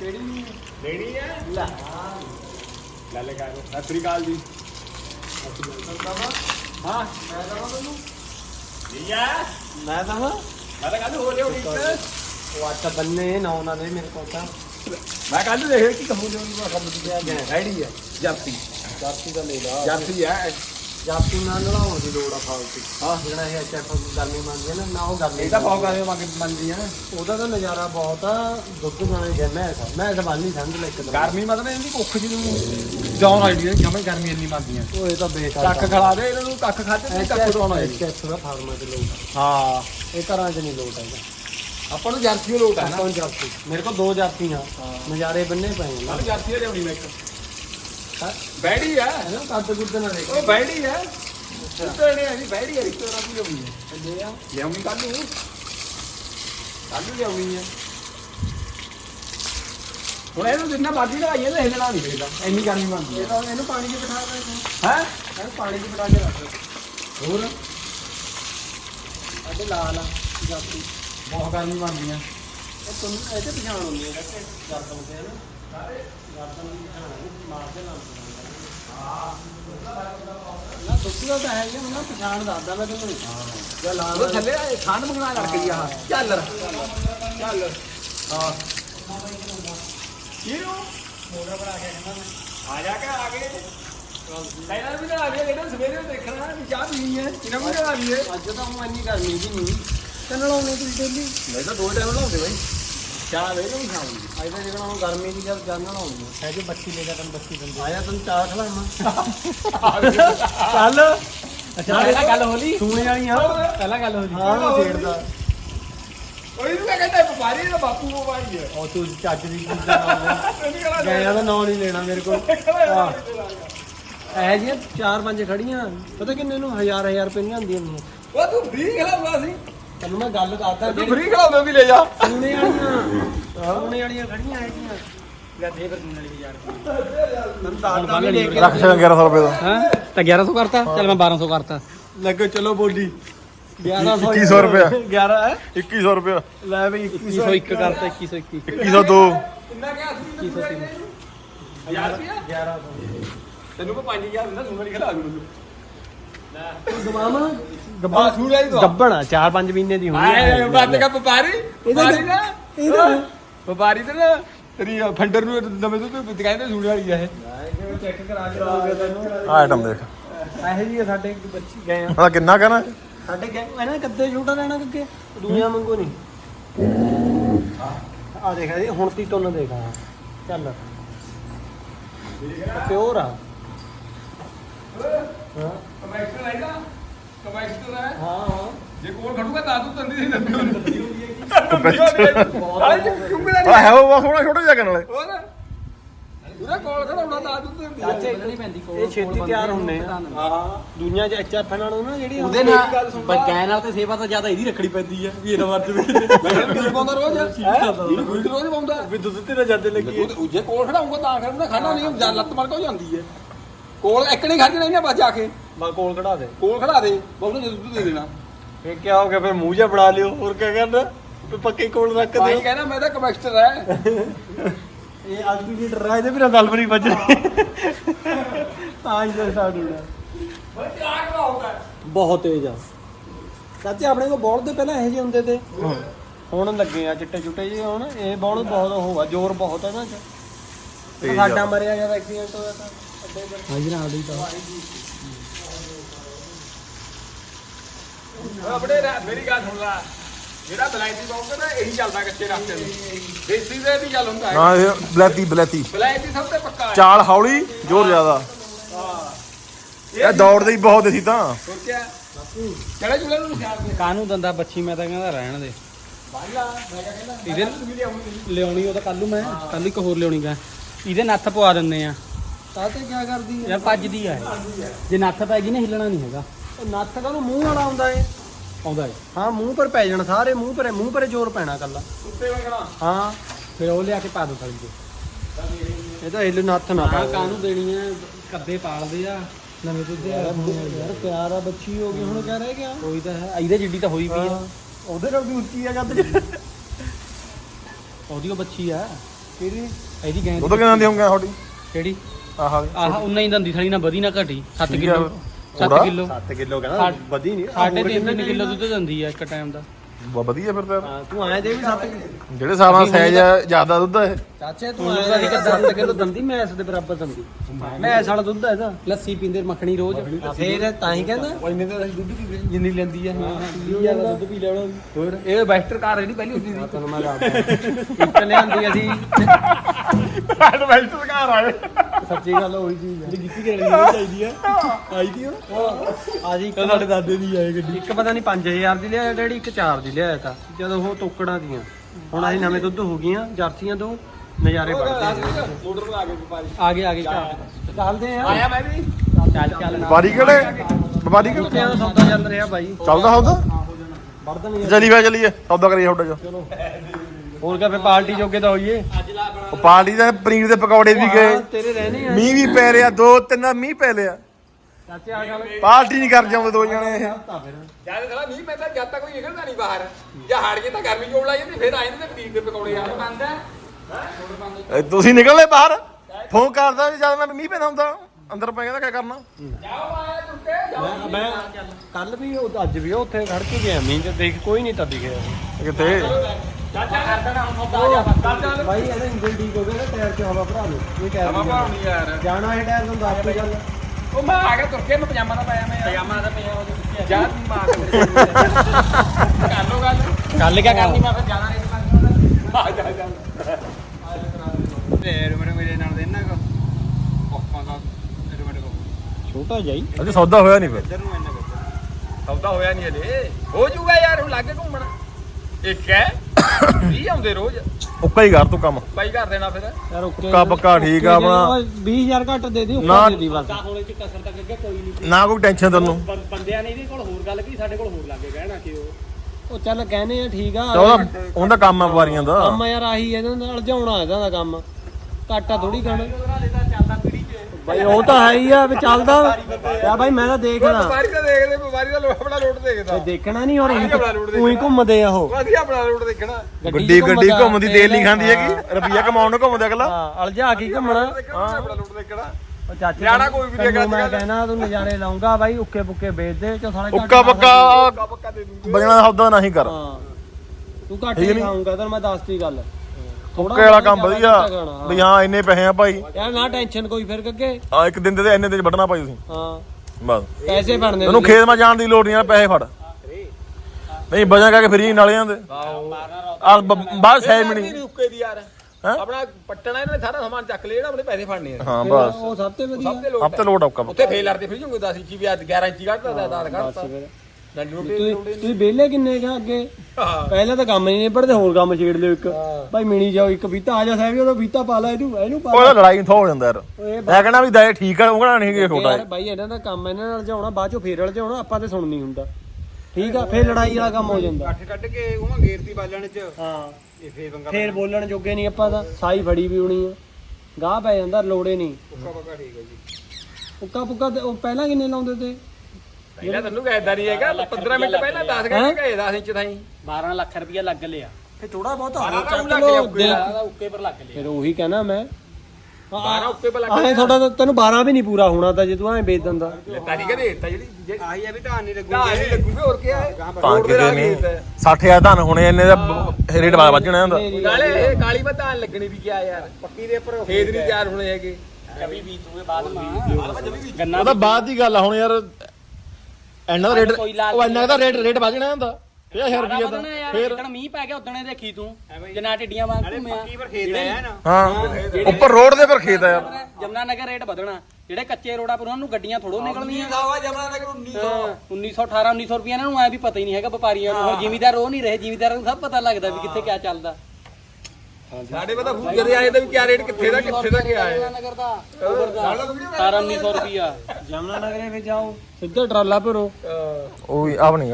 ਕਿਹੜੀ ਲੈਣੀ ਹੈ? ਲੈ ਲੈ ਲੈ ਕਰ ਸਤਿ ਸ੍ਰੀ ਅਕਾਲ ਜੀ। ਹਾਂ ਮੈਂ ਦਵਾਂ ਤੈਨੂੰ? ਠੀਕ ਹੈ? ਮੈਂ ਦਵਾਂ ਮੈਂ ਤਾਂ ਕੱਲ ਹੋ ਲਿਓ ਠੀਕ ਉਹ ਅੱਛਾ ਬੰਨੇ ਨਾ ਉਹਨਾਂ ਦੇ ਮੇਰੇ ਕੋਲ ਤਾਂ। ਮੈਂ ਕੱਲ ਦੇਖ ਕਿ ਕਹੂੰ ਨਹੀਂ ਕੰਮ ਦੀ ਗਿਆ ਰੈਡੀ ਹੈ। ਜਾਪੀ। ਜਾਪੀ ਦਾ ਲੈ ਲਾ। ਜਾਪੀ ਹੈ। ਜਾਪੀ ਨਾਲ ਨਲਾਉਣ ਦੀ ਲੋੜ ਆ ਫਾਲਤੂ। ਹਾਂ। ਜਿਹੜਾ ਇਹ ਐਚਐਫ ਗਰਮੀ ਮੰਗਦੇ ਨਾ ਨਾ ਉਹ ਗਰਮੀ ਇਹ ਤਾਂ ਬਹੁਤ ਕਰਦੇ ਮੰਗ ਮੰਨਦੀ ਹੈ ਉਹਦਾ ਤਾਂ ਨਜ਼ਾਰਾ ਬਹੁਤ ਆ ਦੁੱਧ ਖਾਣੇ ਗਿਆ ਮੈਂ ਮੈਂ ਬਾਲੀ ਠੰਡ ਲੈ ਕੇ ਦਵਾਂ ਗਰਮੀ ਮਤਲਬ ਇਹਦੀ ਕੁੱਖ ਜਿਹਨੂੰ ਜਾਉਣ ਵਾਲੀ ਹੈ ਜਮੇ ਗਰਮੀ ਇੰਨੀ ਮੰਨਦੀਆਂ ਉਹ ਇਹ ਤਾਂ ਬੇਕਾਰ ਕੱਖ ਖਿਲਾ ਦੇ ਇਹਨਾਂ ਨੂੰ ਕੱਖ ਖਾਦੇ ਤੇ ਕੱਖ ਦਵਾਉਣਾ ਹੈ ਐਚਐਫ ਦਾ ਫਾਰਮਾ ਤੇ ਲੋਟ ਹਾਂ। ਇਹ ਘਰਾਂ 'ਚ ਨਹੀਂ ਲੋਟ ਹੈਗਾ। ਆਪਾਂ ਨੂੰ ਜਰਸੀ ਲੋਟ ਹੈ ਨਾ। ਆਪਾਂ ਨੂੰ ਜਾਪੀ ਮੇਰੇ ਕੋਲ ਦੋ ਜਾਪੀਆਂ ਨਜ਼ਾਰੇ ਬੰਨੇ ਪਏ ਨੇ ਜਰਸੀ ਲਿਆਉਣੀ ਮੈਂ ਇੱਕ। ਬੈੜੀ ਹੈ ਹੈ ਨਾ ਕੱਦ ਕੁੱਦ ਨਾ ਦੇਖ। ਉਹ ਬੈੜੀ ਹੈ ਉੱਤੇ ਨੇ ਅਸੀਂ ਬੈੜੀ ਹੈ ਰਿਸ਼ਤੇਦਾਰਾਂ ਦੀ ਲਿਆਉਣੀ ਹੈ ਦੇ ਆ। ਲਿਆਉਣੀ ਕੱਲ ਨੂੰ? ਕੱਲ ਨੂੰ ਲਿਆਉਣੀ ਹੈ ਹੁਣ ਇਹਨੂੰ ਜਿੰਨਾ ਮਰਜ਼ੀ ਲਗਾਈਏ ਤਾਂ ਹਿੱਲਣਾ ਨਹੀਂ ਚਾਹੀਦਾ ਇੰਨੀ ਗਰਮੀ ਇਹ ਹੈ ਤਾਂ ਇਹਨੂੰ ਪਾਣੀ 'ਚ ਬਿਠਾ ਦੇ ਹੈ? ਇਹਨੂੰ ਪਾਣੀ 'ਚ ਬਿਠਾ ਕੇ ਰੱਖ ਹੋਰ? ਅੱਡੇ ਲਾ ਲਾ ਜਾਪੀ ਬਹੁਤ ਗਰਮੀ ਮੰਨਦੀ ਹੈ ਇਹ ਤੁਮ ਇਹ ਤੇ ਪਛਾਣ ਹੁੰਦੀ ਹੈ ਕਿ ਗਰਦਨ ਤੇ ਨਾ। ਸਾਰੇ ਨਾ ਦੁੱਖਦਾ ਤਾਂ ਹੈ। ਇਹ ਨਾ ਪਛਾਣ ਦੱਸਦਾ ਮੈਂ ਤੈਨੂੰ ਜਾਂ ਲਾ ਉਹ ਥੱਲੇ ਆ, ਠੰਡ ਮੰਗਣਾ ਲੜ ਗਈ ਆ ਚੱਲ ਚੱਲ ਹਾਂ ਕਿਉਂ ਮੋੜਾ ਆ ਜਾ ਕੇ ਆ ਗਏ ਪਹਿਲਾਂ ਵੀ ਨਾ ਆ ਗਏ ਜਿਹੜਾ ਸਵੇਰੇ ਦੇਖਣਾ ਵੀ ਚਾਹ ਪੀਣੀ ਹੈ ਕਿਨਾਂ ਵੀ ਨਾ ਲਈਏ ਅੱਜ ਤਾਂ ਉਹ ਇੰਨੀ ਗਰਮੀ ਵੀ ਨਹੀਂ ਤੇ ਨਲਾਉਣੇ ਤੁਸੀਂ ਡੇਲੀ ਮੈਂ ਤਾਂ ਦੋ ਟਾਈਮ ਲਾਉਂਦੇ ਬਾਈ ਚਾਹ ਵੇ ਨੂੰ ਖਾਉਂਗੀ ਅੱਜ ਤਾਂ ਜਿਹੜਾ ਹੁਣ ਗਰਮੀ ਦੀ ਜਦ ਜਾਨ ਨਲਾਉਣੀ ਹੈ ਹੈ ਜੇ ਬੱਚੀ ਲੈ ਜਾ ਤੈਨੂੰ ਬੱਚੀ ਦਿੰਦੀ ਆਇਆ ਤੈਨੂੰ ਚਾਹ ਖਲਾਵਾਂ। ਚੱਲ। ਅੱਛਾ ਪਹਿਲਾਂ ਗੱਲ ਹੋਲੀ ਸੂਣੇ ਵਾਲੀਆਂ ਪਹਿਲਾਂ ਗੱਲ ਹੋਲੀ ਹਾਂ ਉਹ ਛੇੜਦਾ। ਕੋਈ ਨੂੰ ਕਹਿੰਦਾ ਵਪਾਰੀ ਦਾ ਬਾਪੂ ਵਪਾਰੀ ਹੈ ਉਹ ਤੂੰ ਚੱਜ ਦੀ ਚੀਜ਼ ਦਾ ਨਾਮ ਲੈ। ਤੈਨੂੰ ਕਹਿੰਦਾ ਗਾਇਆਂ ਦਾ ਨਾਮ ਨਹੀਂ ਲੈਣਾ ਮੇਰੇ ਕੋਲ। ਹਾਂ। ਇਹ ਜੀਆਂ ਚਾਰ ਪੰਜ ਖੜੀਆਂ ਪਤਾ ਕਿੰਨੇ ਨੂੰ? ਹਜ਼ਾਰ ਹਜ਼ਾਰ ਰੁਪਏ ਨਹੀਂ ਆਉਂਦੀਆਂ ਉਹ ਤੂੰ ਫ੍ਰੀ ਖਿਲਾਉਂਦਾ ਸੀ। ਤੈਨੂੰ ਮੈਂ ਗੱਲ ਕਰਦਾ ਤੂੰ ਫ੍ਰੀ ਖਿਲਾਉਂਦਾ ਵੀ ਲੈ ਜਾ। ਸੂਣੇ ਵਾਲੀਆਂ। ਸੂਣੇ ਵਾਲੀਆਂ ਖੜੀਆਂ ਹੈਗੀਆਂ ਲੈ ਦੇ ਫਿਰ ਸੂਣੇ ਵਾਲੀ ਹਜ਼ਾਰ ਤੈਨੂੰ ਦੱਸਦਾ ਨਹੀਂ ਦੇਖ ਰੱਖ ਛੇ 1100 ਰੁਪਏ ਦਾ। ਹਾਂ? ਤਾਂ 1100 ਕਰਤਾ? ਚੱਲ ਮੈਂ 1200 ਕਰਤਾ। ਲੱਗੋ ਚਲੋ ਬੋਲੀ। 1100 2100 ਰੁਪਇਆ। 11 ਹੈ 2100 ਰੁਪਏ ਲੈ ਬਈ 2101 ਕਰਤਾ 2121 2102 ਕਿੰਨਾ ਕਿਹਾ ਸੀ 2103 1000 ਰੁਪਇਆ 1100 ਤੈਨੂੰ। ਕੋ 5000 ਦਿੰਦਾ ਤੂੰ ਮੇਰੀ ਖਿਲਾ ਦੂੰ ਦਵਾਵਾਂ ਹਾਂ ਗੱਬਾ ਸੂਰ ਵਾਲੀ ਤੋਂ? ਗੱਬਣਾ 4-5 ਮਹੀਨੇ ਦੀ ਹੋਣੀ ਆਏ ਬਾਤ ਕਾ ਵਪਾਰੀ? ਵਪਾਰੀ ਨਾ ਇਹਦਾ ਵਪਾਰੀ ਤੇ ਨਾ ਤੇਰੀ ਫੰਡਰ ਨੂੰ ਨਵੇਂ ਤੋਂ ਤੂੰ ਕਹਿੰਦੇ ਸੂਣ ਵਾਲੀ ਆ ਇਹ। ਚੈੱਕ ਕਰਾ ਕੇ ਦੋਗੇ ਤੈਨੂੰ ਆਈਟਮ ਦੇਖ। ਇਹੋ ਜੀ ਸਾਡੇ ਬੱਚੀ ਗਏ ਆ। ਆ ਕਿੰਨਾ ਕਹਿਣਾ? ਸਾਡੇ ਗਏ ਇਹਨਾਂ ਕੱਦੇ ਛੋਟਾ ਲੈਣਾ ਕਿੱਕੇ ਦੁਨੀਆ ਮੰਗੋ ਨਹੀਂ। ਆ ਦੇਖ ਇਹ ਹੁਣ ਤੀ ਤੁੰਨ ਦੇਖ ਆ ਚੱਲ। ਪਿਓਰ ਆ। ਹਾਂ। ਕਮੈਕਟਰ ਹੈ ਨਾ? ਕਮੈਕਟਰ ਹੈ। ਹਾਂ ਹਾਂ। ਜੇ ਕੋਲ ਖੜੂਗਾ ਤਾਂ ਤੂੰ ਤੰਦੀ ਨਹੀਂ ਦੰਦੀ ਹੁੰਦੀ ਬਹੁਤ ਆਏ ਕਿਉਂ ਆ ਹੈ ਉਹ ਥੋੜਾ ਛੋਟਾ ਜਿਹਾ ਕਰਨ ਵਾਲੇ। ਹੋਰ? ਉਹਦਾ ਕੋਲ ਖੜਾਉਣਾ ਤਾਂ ਤੂੰ ਤੰਦੀ ਚਾਚੇ ਇਹ ਛੇਤੀ ਤਿਆਰ ਹੁੰਨੇ ਆ। ਹਾਂ ਦੁਨੀਆ 'ਚ ਐਚਐਫ ਨਾਲੋਂ ਨਾ ਜਿਹੜੀ ਉਹਦੇ ਨਾਲ ਬਗੈਨ ਨਾਲ ਤੇ ਸੇਵਾ ਤਾਂ ਜ਼ਿਆਦਾ ਇਹਦੀ ਰੱਖਣੀ ਪੈਂਦੀ ਆ ਵੀ ਇਹਨਾਂ ਵਰਤ ਵੇ ਵੀਰ ਪਾਉਂਦਾ ਰੋਜ਼। ਹੈ ਵੀਰ ਵੀਰ ਰੋਜ਼। ਪਾਉਂਦਾ। ਵੀ ਦੁੱਧ ਤੇ ਨਾ ਜਾਂਦੇ ਲੱਗੀ ਉਹ ਜੇ ਕੋਲ ਖੜਾਉਂਗਾ ਤਾਂ ਖੜਨਾ ਖਾਣਾ ਨਹੀਂ ਜਾਂ ਲੱਤ ਮਾਰ ਕੇ ਹੋ ਜਾਂਦੀ ਹੈ। ਕੋਲ ਇੱਕ ਨਹੀਂ ਖੜ ਜਣਾ ਇਹਨੇ ਬਸ ਜਾ ਕੇ। ਮੈਂ ਕੋਲ ਕਢਾ ਦੇ। ਕੋਲ ਖੜਾ ਦੇ ਬਹੁਤ ਦੁੱਧ ਦੇ ਦੇਣਾ। ਫੇ ਕੀ ਹੋ ਗਿਆ ਫੇ ਮੂੰਹ ਜਿਹਾ ਬਣਾ ਲਿਓ ਹੋਰ ਕੀ ਕਰਨਾ ਫੇ ਪੱਕੇ ਕੋਲ ਰੱਖ ਹੀ ਦਿਓ। ਕਹਿੰਦਾ ਮੈਂ ਤਾਂ ਕਮੈਕਸਟਰ ਹੈ ਇਹ ਅੱਜ ਵੀ ਲੀਟਰ ਆ ਇਹਦੇ ਬਿਨਾ ਦਲ ਬਰੀ ਵੱਜਣੀ ਤਾਂ ਹੀ ਤਾਂ ਸਟਾਰਟ ਹੋਣਾ ਬਈ ਆਗ ਹੋਊਗਾ ਬਹੁਤ ਤੇਜ਼ ਆ। ਚਾਚੇ ਆਪਣੇ ਕੋਲ ਬੋਲ ਦੇ ਪਹਿਲਾਂ ਇਹੋ ਜਿਹੇ ਹੁੰਦੇ ਤੇ। ਹੁਣ ਲੱਗੇ ਆ ਚਿੱਟੇ ਚੁੱਟੇ ਜਿਹੇ ਹੁਣ ਇਹ ਬੋਲ ਬਹੁਤ ਉਹ ਆ ਜ਼ੋਰ ਬਹੁਤ ਆ ਨਾ। ਸਾਡਾ ਮਰਿਆ ਜਦ ਐਕਸੀਡੈਂਟ ਹੋਇਆ ਤਾਂ। ਹਾਂਜੀ ਨਾਲ ਦੀ ਤਾਂ। ਆਪਣੇ ਮੇਰੀ ਗੱਲ ਸੁਣ ਲੈ। ਜਿਹੜਾ ਬਲੈਤੀ ਪਾਉਂਦਾ ਨਾ ਇਹੀ ਚੱਲਦਾ ਕੱਚੇ ਰਸਤੇ ਨੂੰ ਦੇਸੀ ਦੇ ਵੀ ਚੱਲ ਹੁੰਦਾ ਹੈ। ਹਾਂ ਇਹ ਬਲੈਤੀ ਬਲੈਤੀ। ਬਲੈਤੀ ਸਭ ਤੋਂ ਪੱਕਾ ਹੈ। ਚਾਲ ਹੌਲੀ ਜ਼ੋਰ ਜ਼ਿਆਦਾ। ਇਹ ਦੌੜਦੇ ਹੀ ਬਹੁਤ ਸੀ ਤਾਂ। ਹੋਰ ਕੀ ਚੜੇ ਚੁਲੇ ਨੂੰ ਸਿਆਰ ਦੇ ਕਾਨੂੰ ਦੰਦਾ ਬੱਚੀ ਮੈਂ ਤਾਂ ਕਹਿੰਦਾ ਰਹਿਣ ਦੇ। ਬਾਈਲਾ ਮੈਂ ਕਿਹਾ ਕਹਿੰਦਾ ਇਹਦੇ ਤੂੰ ਲਿਆਉਣੀ ਉਹ ਤਾਂ ਕੱਲ ਨੂੰ ਮੈਂ ਕੱਲ ਇੱਕ ਹੋਰ ਲਿਆਉਣੀ ਗਾ। ਇਹਦੇ ਨੱਥ ਪਵਾ ਦਿੰਨੇ ਆ। ਤਾਂ ਤੇ ਕੀ ਕਰਦੀ ਯਾਰ ਭੱਜਦੀ ਆ ਇਹ। ਜੇ ਨੱਥ ਪੈ ਗਈ ਨਾ ਹਿੱਲਣਾ ਨਹੀਂ ਹੈਗਾ। ਨੱਥ ਕਾਹਨੂੰ ਮੂੰਹ ਵਾਲਾ ਆਉਂਦਾ ਏ। ਆਉਂਦਾ ਏ। ਹਾਂ ਮੂੰਹ ਪਰ ਪੈ ਜਾਣ ਸਾਰੇ ਮੂੰਹ ਪਰੇ ਮੂੰਹ ਪਰੇ ਜ਼ੋਰ ਪੈਣਾ ਕੱਲਾ ਉੱਤੇ ਵਗਣਾ ਹਾਂ। ਫਿਰ ਉਹ ਲਿਆ ਕੇ ਪਾ ਦੋ ਥਲੀ ਤੇ। ਇਹ ਤਾਂ ਹਿੱਲ ਨੱਥ ਨਾ ਪਾ। ਕਾਹਨੂੰ ਦੇਣੀ ਆ? ਕੱਦੇ ਪਾਲਦੇ ਆ ਨਵੇਂ ਦੁੱਧ ਯਾਰ ਪਿਆਰ ਆ ਬੱਚੀ ਹੋ ਗਈ ਹੁਣ ਕਿਆ ਰਹਿ ਗਿਆ? ਕੋਈ ਤਾਂ ਹੈ। ਇਹਦੇ ਜਿੱਡੀ ਤਾਂ ਹੋਈ ਪਈ ਆ। ਉਹਦੇ ਨਾਲ ਵੀ ਉੱਚੀ ਆ ਕੱਦ ਉਹਦੀ ਉਹ ਬੱਚੀ ਆ। ਕਿਹੜੀ? ਇਹਦੀ ਗੈਂ ਉਹ ਤਾਂ ਕਿੰਨਾਂ ਦੀ ਹੋਊਗਾ ਤੁਹਾਡੀ। ਕਿਹੜੀ? ਆਹ। ਆਹ ਉਨਾ ਹੀ ਦੰਦੀ ਥਲੀ ਨਾ ਵਧੀ ਨਾ ਘਟੀ। 7 ਠੀਕ ਆ। ਕਿਲੋ। 7 ਥੋੜ੍ਹਾ? ਕਿਲੋ। 7 ਕਿਲੋ ਕਹਿੰਦਾ ਸਾਢੇ- ਵਧੀ ਨਹੀਂ ਸਾਢੇ ਤਿੰਨ ਤਿੰਨ ਕਿਲੋ ਦੁੱਧ ਦਿੰਦੀ ਆ ਇੱਕ ਟਾਈਮ ਦਾ। ਬਹੁਤ ਵਧੀਆ ਫਿਰ ਤਾਂ ਹਾਂ, ਤੂੰ ਆਏ ਦੇ ਵੀ 7 ਜਿਹੜੇ ਸਾਰਾ ਸਾਈਜ਼ ਜ਼ਿਆਦਾ ਦੁੱਧ ਹੈ ਚਾਚੇ ਤੂੰ ਆਏ ਦੇ 7 ਕਿਲੋ ਦੰਦੀ ਮੈਂ ਇਸ ਦੇ ਬਰਾਬਰ ਦੰਦੀ। ਮੈਂ ਇਸ ਵਾਲਾ ਦੁੱਧ ਹੈ ਇਹਦਾ। ਲੱਸੀ ਪੀਂਦੇ ਮੱਖਣੀ ਰੋਜ਼। ਫੇਰ ਤਾਂ ਹੀ ਕਹਿੰਦਾ। ਉਹ ਇੰਨੇ ਦਾ ਦੁੱਧ ਪੀ ਜਿੰਨੀ ਲੈਂਦੀ ਆ। ਜ਼ਿਆਦਾ ਦੁੱਧ ਪੀ ਲੈਣਾ ਹੋਰ ਇਹ ਵੈਸਟਰ ਕਾਰ ਜਿਹੜੀ ਪਹਿਲੀ ਹੁੰਦੀ ਸੀ। ਤੈਨੂੰ ਮੈਂ ਦੱਸਦਾ। ਇੱਕ ਲਿਆਂਦੀ ਅਸੀਂ। ਐਡਵਾਈਸ ਘਰ ਆਏ ਸੱਚੀ ਗੱਲ ਹੋਈ ਚੀਜ਼ ਹੈ ਗਿੱਤੀ ਕਰ ਲੈਣੀ ਚਾਹੀਦੀ ਆ। ਆਈ ਦੀ ਆ ਜੀ ਤਾਂ ਸਾਡੇ ਦਾਦੇ ਦੀ ਆਏ ਗੱਡੀ। ਇੱਕ ਪਤਾ ਨਹੀਂ 5000 ਦੀ ਲਿਆਇਆ ਡੈਡੀ ਇੱਕ 4 ਦੀ ਲਿਆਇਆ ਤਾਂ। ਜਦੋਂ ਉਹ ਟੋਕੜਾਂ ਦੀਆਂ। ਹੁਣ ਅਸੀਂ ਨਵੇਂ ਦੁੱਧ ਹੋ ਗਈਆਂ ਜਰਸੀਆਂ ਦੋ ਨਜ਼ਾਰੇ ਬੜਦੇ ਮੋਟਰ ਲਾ ਕੇ ਵਪਾਰੀ। ਆ ਗਏ ਆ ਗਏ ਘਰ ਚੱਲਦੇ ਆ। ਆਇਆ ਮੈਂ ਵੀ। ਚੱਲ ਚੱਲ। ਵਪਾਰੀ ਕਿਹੜੇ? ਵਪਾਰੀ ਕਿਹੜੇ? ਦਾ ਸੌਦਾ ਚੱਲ ਰਿਹਾ ਬਾਈ। ਚੱਲਦਾ ਹੁੰਦਾ ਵੜਦਾ ਨਹੀਂ ਚਲੀ ਵੇ ਚਲੀਏ। ਸੌਦਾ ਕਰੀਏ ਤੁਹਾਡੇ ਚ। ਹੋਰ ਕਾ ਫੇ ਪਾਰਟੀ ਜੋਗੇ ਤਾਂ ਹੋਈਏ। ਉਹ ਪਾਰਟੀ ਦੇ ਪਨੀਰ ਦੇ ਪਕੌੜੇ ਵੀ ਗਏ। ਤੇਰੇ ਰਹਿਣੇ ਆ। ਮੀਂਹ ਵੀ ਪੈ ਰਿਹਾ ਦੋ ਤਿੰਨ ਮੀਂਹ ਪੈ ਲਿਆ। ਚਾਚੇ ਆ ਗੱਲ। ਪਾਰਟੀ ਨਹੀਂ ਕਰ ਜਾਂਦੇ ਦੋ ਜਣੇ ਇਹ। ਤਾਂ ਫਿਰ। ਜਦ ਸਾਲਾ ਨਹੀਂ ਪੈਂਦਾ ਜਦ ਤੱਕ ਕੋਈ ਨਿਕਲਦਾ ਨਹੀਂ ਬਾਹਰ। ਜਾਂ ਹਟ ਜੇ ਤਾਂ ਗਰਮੀ ਜੋੜ ਲਾ ਜਾਂਦੀ ਫਿਰ ਆ ਜਾਂਦੇ ਤੇ ਪਨੀਰ ਦੇ ਪਕੌੜੇ ਆ ਬੰਦ ਹੈ। ਇਹ ਤੁਸੀਂ ਨਿਕਲੇ ਬਾਹਰ ਫੋਨ ਕਰਦਾ ਜਦ ਮੈਂ ਮੀਂਹ ਪੈਂਦਾ ਹੁੰਦਾ ਅੰਦਰ ਪੈ ਕਹਿੰਦਾ ਕੀ ਕਰਨਾ? ਜਾਓ ਆਇਆ ਤੁੱਕੇ ਜਾਓ ਮੈਂ ਕੱਲ ਵੀ ਉਹ ਅੱਜ ਵੀ ਉੱਥੇ ਖੜ ਕੇ ਗਿਆ ਮੀਂਹ ਚ ਦੇਖ ਕੋਈ ਨਹੀਂ ਤਾਂ ਦਿਖਿਆ। ਕਿਤੇ ਚਾਚਾ ਕਰ ਦੇਣਾ ਹੁਣ ਸੌਦਾ ਜਾ ਚੱਲ ਚੱਲ। ਬਾਈ ਇਹਦਾ ਇੰਜਨ ਠੀਕ ਹੋ ਗਿਆ ਨਾ ਟਾਇਰ ਚ ਹਵਾ ਭਰਾ ਲਓ। ਇਹ ਟਾਇਰ ਹਵਾ ਨਹੀਂ ਭਾਉਣੀ ਯਾਰ। ਜਾਣਾ ਇਹ ਟਾਇਰ ਤੁਹਾਨੂੰ ਦੱਸ ਕੇ ਗੱਲ ਉਹ ਮੈਂ ਆ ਕੇ ਤੁਰ ਕੇ ਮੈਂ ਪਜਾਮਾ ਦਾ ਪਾਇਆ ਮੈਂ ਪਜਾਮਾ ਦਾ ਪਿਆ ਉਹਦੇ ਵਿੱਚ ਜਾ ਤੂੰ ਮਾਰ ਕਰ ਲੋ ਗੱਲ। ਗੱਲ ਕਿਆ ਕਰਨੀ ਮੈਂ ਫਿਰ ਜਾਣਾ ਨਹੀਂ ਆ ਜਾ ਜਾ। ਤੇ ਰੁਮਰੇ ਮੇਰੇ ਨਾਲ ਦੇ ਨਾ ਕੋ। ਪੱਪਾ ਦਾ ਰੁਮਰੇ ਕੋ ਛੋਟਾ ਜਾਈ ਅਜੇ ਸੌਦਾ ਹੋਇਆ ਨਹੀਂ ਫਿਰ। ਇੱਧਰ ਨੂੰ ਇੰਨਾ ਕਰ ਸੌਦਾ ਹੋਇਆ ਨਹੀਂ ਹਲੇ ਹੋ ਜੂਗਾ ਯਾਰ ਹੁਣ ਲੱਗੇ ਘੁੰਮਣ। ਇੱਕ ਹੈ ਵੀ ਆਉਂਦੇ ਰੋਜ਼। ਉੱਕਾ ਹੀ ਕਰ ਤੂੰ ਕੰਮ। ਬਾਈ ਕਰ ਦੇਣਾ ਫਿਰ। ਯਾਰ ਓਕੇ ਪੱਕਾ ਪੱਕਾ ਠੀਕ ਆ ਆਪਣਾ। 20000 ਘੱਟ ਦੇ ਦੀ ਨਾ। ਉੱਪਰ ਦੇ ਦੀ ਬਸ। ਹੋਲੇ ਚ ਕਸਰ ਤੱਕ ਅੱਗੇ ਕੋਈ ਨਹੀਂ। ਨਾ ਕੋਈ ਟੈਨਸ਼ਨ ਤੈਨੂੰ। ਬੰ- ਬੰਦਿਆਂ ਨੇ ਇਹਦੇ ਕੋਲ ਹੋਰ ਗੱਲ ਕੀ ਸਾਡੇ ਕੋਲ ਹੋਰ ਲੱਗੇ ਕਹਿਣਾ ਕਿ ਉਹ। ਉਹ ਚੱਲ ਕਹਿੰਦੇ ਆ ਠੀਕ ਆ। ਤੇ ਉਹਦਾ ਉਹਦਾ ਕੰਮ ਆ ਵਪਾਰੀਆਂ ਦਾ। ਕੰਮ ਯਾਰ ਆਹੀ ਇਹਨਾਂ ਨਾਲ ਜਾਉਣਾ ਇਹਦਾ ਦਾ ਕੰਮ। ਘਾਟਾ ਥੋੜੀ ਕਰਨਾ। ਚੱਲਦਾ ਪੀੜੀ ਚ ਬਾਈ ਉਹ ਤਾਂ ਹੈ ਹੀ ਆ ਵੀ ਚੱਲਦਾ। ਯਾ ਬਾਈ ਮੈਂ ਤਾਂ ਦੇਖਦਾ। ਬਿਮਾਰੀ ਤਾਂ ਦੇਖਦੇ ਬਿਮਾਰੀ ਦਾ ਆਪਣਾ ਲੋਟ ਦੇਖਦਾ। ਇਹ ਦੇਖਣਾ ਨਹੀਂ ਹੋਰ ਉਹੀ ਘੁੰਮਦੇ ਆ ਉਹ। ਅਸੀਂ ਆਪਣਾ ਲੋਟ ਦੇਖਣਾ। ਗੱਡੀ ਗੱਡੀ ਘੁੰਮਦਾ, ਤੇਲ ਨਹੀਂ ਖਾਂਦੀ ਹੈਗੀ। ਰੁਪਈਆ ਕਮਾਉਣ ਨੂੰ ਘੁੰਮਦਾ ਅਗਲਾ ਹਾਂ ਅਲਝਾ ਕੀ ਘੁੰਮਣਾ? ਦੇਖਣਾ ਆਪਣਾ ਲੋਟ ਦੇਖਣਾ। ਉਹ ਚਾਚੇ ਨਿਆਣਾ ਕੋਈ ਵੀ ਮੈਂ ਕੱਲ੍ਹ। ਕਹਿਣਾ ਤੂੰ ਨਜ਼ਾਰੇ ਲਾਉਂਗਾ ਬਾਈ ਉੱਕੇ ਪੁੱਕੇ ਵੇਚ ਦੇ ਚੋ ਸਾਲੇ ਉੱਕਾ ਖਾ ਪੱਕਾ ਪੱਕਾ ਪੱਕਾ ਦੇ ਦੂੰਗੇ। ਬਜਣਾ ਸੌਦਾ ਨਹੀਂ ਕਰ। ਹਾਂ। ਤੂੰ ਘੱਟ ਹੀ ਨੀ? ਖਾਊਂਗਾ ਤੈਨੂੰ ਮੈਂ ਦੱਸਤੀ ਗੱਲ। ਥੋੜਾ ਉੱਕੇ ਵਾਲਾ ਕੰਮ ਵਧੀਆ। ਵੀ ਹਾਂ ਇੰਨੇ ਪੈਸੇ ਆ ਭਾਈ। ਯਾਰ ਨਾ ਟੈਨਸ਼ਨ ਕੋਈ ਫਿਰ ਅੱਗੇ ਆ ਇੱਕ ਦਿਨ ਦੇ ਇੰਨੇ ਦੇ ਵੱਢਣਾ ਭਾਈ ਤੁਸੀਂ। ਹਾਂ। ਬਸ। ਪੈਸੇ ਬਣਨੇ ਤੈਨੂੰ ਖੇਤ ਮਾ ਜਾਣ ਦੀ ਲੋੜ ਨਹੀਂ ਆ ਪੈਸੇ ਫੜ। ਨਹੀਂ ਵਜਨ ਕਰਕੇ ਫਰੀ ਨਾਲੇ ਜਾਂਦੇ ਆ ਬਾਹਰ ਸਹਿ ਮਿਣੀ। ਉੱਕੇ ਦੀ ਯਾਰ? ਆਪਣਾ ਪੱਟਣਾ ਇਹਨਾਂ ਨੇ ਸਾਰਾ ਸਮਾਨ ਚੱਕ ਲਿਆ ਜਿਹੜਾ ਆਪਣੇ ਪੈਸੇ ਫੜਨੇ ਆ। ਹਾਂ ਬਸ। ਉਹ ਸਭ ਤੋਂ ਵਧੀਆ। ਸਭ ਤੇ ਲੋਟ ਆਉਕਾ ਉੱਥੇ ਫੇਲ ਲੜਦੇ ਫਿਰ ਜੂਗੇ 10 ਇੰਚੀ ਵੀ 11 ਇੰਚੀ ਕੱਢਦਾ 10 ਕੱਢਦਾ ਤੁਸੀਂ ਤੁਸੀਂ ਵਿਹਲੇ ਕਿੰਨੇ ਜਾਂ ਅੱਗੇ? ਪਹਿਲਾਂ ਤਾਂ ਕੰਮ ਨਹੀਂ ਨਿਬੜਦੇ ਹੋਰ ਕੰਮ ਛੇੜ ਲਿਓ ਇੱਕ। ਭਾਈ ਮਿਣੀ ਜਾਓ ਇੱਕ ਬੀਤਾ ਆ ਜਾ ਸਾਹਿਬ ਉਹਦਾ ਬੀਤਾ ਪਾ ਲੈ ਇਹਨੂੰ ਇਹਨੂੰ ਪਾ ਉਹ ਲੜਾਈ ਥੋ ਹੋ ਜਾਂਦਾ ਯਾਰ। ਮੈਂ ਕਹਿੰਦਾ ਵੀ ਦਾਏ ਠੀਕ ਆ ਉਹ ਕਹਿੰਦਾ ਨਹੀਂ ਕਿ ਛੋਟਾ ਯਾਰ ਹੈ ਬਾਈ ਇਹਨਾਂ ਦਾ ਕੰਮ ਇਹਨਾਂ ਨਾਲ ਜਾਉਣਾ ਬਾਅਦ ਚੋਂ ਫੇਰ ਵਾਲ ਜਾਉਣਾ ਆਪਾਂ ਤੇ ਸੁਣ ਨਹੀਂ ਹੁੰਦਾ। ਠੀਕ ਆ ਫੇਰ ਲੜਾਈ ਵਾਲਾ ਕੰਮ ਹੋ ਜਾਂਦਾ। ਕੱਠ ਕੱਢ ਕੇ ਉਹ ਗੇਰਤੀ ਬਾਲਣ ਚ। ਹਾਂ। ਇਹ ਫੇਰ ਬੰਗਾ ਫੇਰ ਬੋਲਣ ਜੋਗੇ ਨਹੀਂ ਆਪਾਂ ਤਾਂ ਸਾਈ ਫੜੀ ਵੀ ਹੋਣੀ ਆ। ਗਾਹ ਪੈ ਜਾਂਦਾ ਲੋੜੇ ਨਹੀਂ। ਪੱਕਾ ਪੱਕਾ ਠੀਕ ਹੈ ਜੀ। ਉੱਕਾ ਪੁੱਕਾ ਤੇ ਉਹ ਪਹਿਲਾਂ ਕਿੰਨੇ ਲਾਉਂਦੇ ਤੇ? ਪਹਿਲਾਂ ਤੈਨੂੰ ਕਹਿਦਾ ਨਹੀਂ ਹੈਗਾ 15 ਮਿੰਟ ਪਹਿਲਾਂ 10 ਘੰਟੇ ਕਹੇ 10 ਇੰਚ ਥਾਈ 12 ਲੱਖ ਰੁਪਇਆ ਲੱਗ ਲਿਆ। ਫੇ ਥੋੜਾ ਬਹੁਤ ਤਾਂ ਚੱਕ ਲਓ ਲਿਆ ਉੱਕੇ ਪਰ ਲੱਗ ਲਿਆ। ਫਿਰ ਉਹੀ ਕਹਿਣਾ ਮੈਂ। 12 ਉੱਕੇ ਪਰ ਲੱਗ ਆਏ ਤੁਹਾਡਾ ਤਾਂ ਤੈਨੂੰ 12 ਵੀ ਨਹੀਂ ਪੂਰਾ ਹੋਣਾ ਤਾਂ ਜੇ ਤੂੰ ਐਂ ਵੇਚ ਦਿੰਦਾ। ਲੈਤਾ ਨਹੀਂ ਕਦੇ ਦਿੱਤਾ ਜਿਹੜੀ ਆਹੀ ਆ ਵੀ ਧਾਨ ਨਹੀਂ ਲੱਗੂਗਾ। ਧਾਨ ਨਹੀਂ ਲੱਗੂਗਾ ਹੋਰ ਕੀ ਹੈ ਤਾਂ ਕਿਤੇ ਨਹੀਂ 60000 ਧਨ ਹੋਣੇ ਇੰਨੇ ਦਾ ਰੇਟ ਵਾ ਵੱਜਣਾ ਹੁੰਦਾ। ਇਹ ਕਾਲੀ ਮੈਂ ਧਾਨ ਲੱਗਣੀ ਵੀ ਕਿਆ ਯਾਰ। ਪੱਕੀ ਦੇ ਉੱਪਰ ਖੇਤ ਨਹੀਂ ਤਿਆਰ ਹੋਣੇ ਹੈਗੇ। ਕभी ਵੀ ਤੂੰ ਬਾਅਦ ਮਾਂ ਗੰਨਾ ਉਹਦਾ ਬਾਅਦ ਦੀ ਗੱਲ ਆ ਹੁਣ ਯਾਰ ਇੰਨਾ ਦਾ ਰੇਟ ਕੋਈ ਲਾਲਚ ਉਹ ਇੰਨਾ ਦਾ ਰੇਟ ਰੇਟ ਵੱਜਣਾ ਹੁੰਦਾ। 50000 ਰੁਪਏ ਦਾ ਫੇਰ ਜਿੱਦਣ ਮੀਂਹ ਪੈ ਗਿਆ ਉਦਣੇ ਦੇਖੀ ਤੂੰ ਜਨਾ ਟਿੱਡੀਆਂ ਵਾਂਗ ਘੁੰਮਿਆ। ਹਾਂ। ਉੱਪਰ ਰੋਡ ਦੇ ਪਰ ਖੇਤ ਆ ਯਾਰ ਜਮਨਾ ਨਗਰ ਰੇਟ ਵਧਣਾ। ਜਿਹੜੇ ਕੱਚੇ ਰੋੜਾ ਪਰ ਉਹਨਾਂ ਨੂੰ ਗੱਡੀਆਂ ਥੋੜੋ ਨਿਕਲਣੀਆਂ। ਆਵਾ ਜਮਨਾ ਨਗਰ 1900 ਹਾਂ, 1918 1900 ਰੁਪਏ ਇਹਨਾਂ ਨੂੰ ਐ ਵੀ ਪਤਾ ਹੀ ਨਹੀਂ ਹੈਗਾ ਵਪਾਰੀਆਂ ਨੂੰ। ਹੁਣ ਜ਼ਿਮੀਦਾਰ ਉਹ ਨਹੀਂ ਰਹੇ ਜ਼ਿਮੀਦਾਰਾਂ ਨੂੰ ਸਭ ਪਤਾ ਲੱਗਦਾ ਵੀ ਕਿੱਥੇ ਕਿਆ ਚੱਲਦਾ। ਸਾਡੇ ਪਤਾ ਫੂਲ ਜਦੇ ਆਏ ਤਾਂ ਵੀ ਕਿਆ ਰੇਟ ਕਿੱਥੇ ਦਾ ਕਿੱਥੇ ਦਾ ਕਿਆ ਹੈ। ਨਗਰ ਦਾ ਓਵਰ ਦਾ 18 1900 ਰੁਪਿਆ ਜਮਨਾ ਨਗਰੇ ਵਿੱਚ ਜਾਓ। ਸਿੱਧਾ ਟਰਾਲਾ ਭਰੋ। ਉਹ ਵੀ ਆਪ ਨਹੀਂ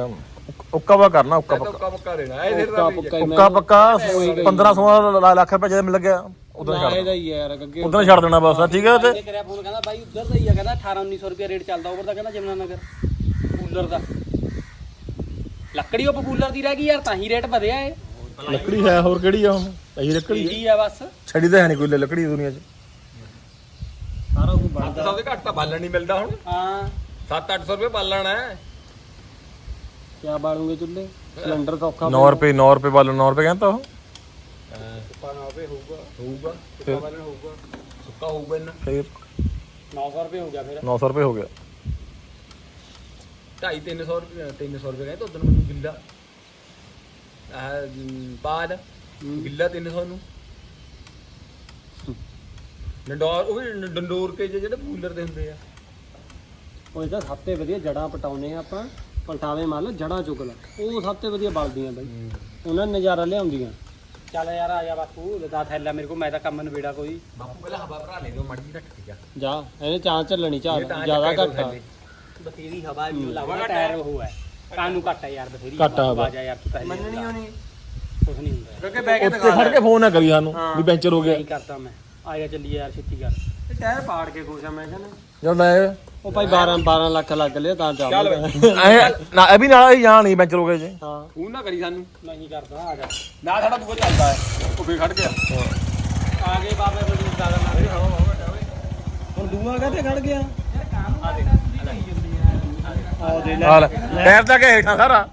ਉੱਕਾ ਵਾ ਕਰਨਾ ਉੱਕਾ ਪੱਕਾ ਪੱਕਾ। ਪੱਕਾ ਦੇਣਾ ਇਹ ਫਿਰ ਉੱਕਾ ਪੁੱਕਾ ਹੀ। ਮੈਂ ਉੱਕਾ ਪੱਕਾ 15 16 ਲੱਖ ਰੁਪਏ ਜਦ ਮਿਲ ਗਿਆ ਉਦੋਂ ਛੱਡ ਹੈ ਯਾਰ ਅੱਗੇ ਉਦੋਂ ਛੱਡ ਦੇਣਾ ਬਸ ਠੀਕ ਹੈ ਤੇ ਇਹ ਕਰਿਆ ਫੋਨ ਕਹਿੰਦਾ ਬਾਈ ਉੱਧਰ ਦਾ ਹੀ ਆ ਕਹਿੰਦਾ 18 1900 ਰੁਪਿਆ ਰੇਟ ਚੱਲਦਾ ਓਵਰ ਦਾ ਕਹਿੰਦਾ ਜਮਨਾ ਨਗਰ ਦਾ। ਲੱਕੜੀ ਉਹ ਪਪੂਲਰ ਦੀ ਰਹਿ ਗਈ ਯਾਰ ਤਾਂ ਹੀ ਰੇਟ ਵਧਿਆ ਏ ਲੱਕੜੀ ਹੈ ਹੋਰ ਕਿਹੜੀ ਆ ਹੁਣ? ਇਹੀ ਲੱਕੜੀ ਹੈ। ਇਹੀ ਆ ਬਸ। ਛੜੀ ਤਾਂ ਹੈ ਨਹੀਂ ਕੋਈ ਲੱਕੜੀ ਦੁਨੀਆ 'ਚ। ਸਾਰਾ ਕੁਝ ਬਣਦਾ। 700 ਦੇ ਘੱਟ ਤਾਂ ਬਾਲਣ ਨਹੀਂ ਮਿਲਦਾ ਹੁਣ। ਹਾਂ। 7-800 ਰੁਪਏ ਬਾਲਣ ਹੈ। ਕਿਆ ਬਾਲੂਗੇ ਚੁੱਲ੍ਹੇ? ਸਿਲੰਡਰ ਤਾਂ ਔਖਾ 9 ਰੁਪਏ 9 ਰੁਪਏ ਬਾਲਣ 9 ਰੁਪਏ ਕਹਿੰਦਾ ਉਹ। ਹੋਊਗਾ। ਸੁੱਕਾ ਬਾਲਣ ਹੋਊਗਾ। ਸੁੱਕਾ ਹੋਊਗਾ ਇੰਨਾ। ਫਿਰ? 900 ਰੁਪਏ ਹੋ ਗਿਆ ਫਿਰ। 900 ਰੁਪਏ ਹੋ ਗਿਆ। 2.5-300 ਰੁਪਏ 300 ਰੁਪਏ ਕਹਿੰਦੇ ਉਦੋਂ ਮੈਨੂੰ ਗਿੱਲਾ ਆਹ ਬਾਦ ਗਿੱਲਾ 300 ਨੂੰ ਡੰਡੋਰ ਉਹ ਵੀ ਡੰਡੋਰ ਕੇ ਜਿਹੇ ਜਿਹੜੇ ਕੂਲਰ ਦੇ ਹੁੰਦੇ ਆ। ਉਹ ਇਹਦਾ ਸਭ ਤੋਂ ਵਧੀਆ ਜੜਾਂ ਪਟਾਉਨੇ ਆ ਆਪਾਂ। ਪਲਟਾਵੇਂ ਮੰਨ ਲਓ ਜੜਾਂ ਚੁੱਕ ਲਾ। ਉਹ ਸਭ ਤੋਂ ਵਧੀਆ ਬਲਦੀਆਂ ਬਾਈ। ਉਹਨਾਂ ਨੇ ਨਜ਼ਾਰਾ ਲਿਆਉਂਦੀਆਂ। ਚੱਲ ਯਾਰ ਆ ਜਾ ਬਾਪੂ ਲਦਾ ਥੈਲਾ ਮੇਰੇ ਕੋਲ ਮੈਂ ਤਾਂ ਕੰਮ ਨਵੇੜਾ ਕੋਈ। ਬਾਪੂ ਪਹਿਲਾਂ ਹਵਾ ਭਰਾ ਲੈ ਦਿਓ ਮੜ ਜੀ ਰੱਖ ਠੀਕ ਆ ਜਾ ਇਹਨੇ ਚਾਂ ਚੱਲਣੀ ਚਾਹ ਜ਼ਿਆਦਾ ਘੱਟ ਆ। ਬਥੇਰੀ ਹਵਾ ਮੈਨੂੰ ਲੱਗਦਾ ਟਾਇਰ ਉਹ ਹੈ। ਕਾਨੂੰ ਘੱਟ ਹੈ ਯਾਰ ਬਥੇਰੀ ਘੱਟ ਆ ਹਵਾ। ਆਵਾਜ਼ ਆ ਯਾਰ ਤੂੰ ਪਹਿਲੇ ਮੰਨਣੀ ਹੋਣੀ ਕੁਝ ਨਹੀਂ ਹੁੰਦਾ। ਕਿਉਂਕਿ ਬੈ ਕੇ ਉੱਤੇ ਖੜ ਕੇ ਫੋਨ ਨਾ ਕਰੀ ਸਾਨੂੰ ਵੀ ਪੈਂਚਰ ਹੋ ਗਿਆ। ਨਹੀਂ ਕਰਦਾ ਮੈਂ। ਆ ਜਾ ਚੱਲੀਏ ਯਾਰ ਛੇਤੀ ਕਰ। ਇਹ ਟਾਇਰ ਪਾੜ ਕੇ ਖੁਸ਼ ਆ ਮੈਂ ਕਹਿੰਦਾ ਜਦ ਲੈ। ਉਹ ਭਾਈ 12 12 ਲੱਖ ਲੱਗ ਲਿਆ ਤਾਂ ਚੱਲ ਐ ਨਾ ਇਹ ਵੀ ਨਾਲ ਹੀ ਜਾਣ ਨਹੀਂ ਪੈਂਚਰ ਹੋ ਗਿਆ ਜੇ? ਹਾਂ। ਫੋਨ ਨਾ ਕਰੀ ਸਾਨੂੰ। ਨਹੀਂ ਕਰਦਾ ਆ ਜਾ। ਨਾ ਸਾਡਾ ਦੂਆ ਚੱਲਦਾ ਹੈ। ਉਹ ਫੇਰ ਖੜ ਗਿਆ। ਆ ਗਏ ਬਾਬੇ ਬੜੀ ਜ਼ਿਆਦਾ ਨਾ ਹੁਣ ਦੂਆ ਕਾਤੇ ਖੜ ਗਿਆ? ਆਹ ਦੇ। ਲੈ। ਟਾਇਰ ਤਾਂ ਕਿ ਹੇਠਾਂ ਸਾਰਾ।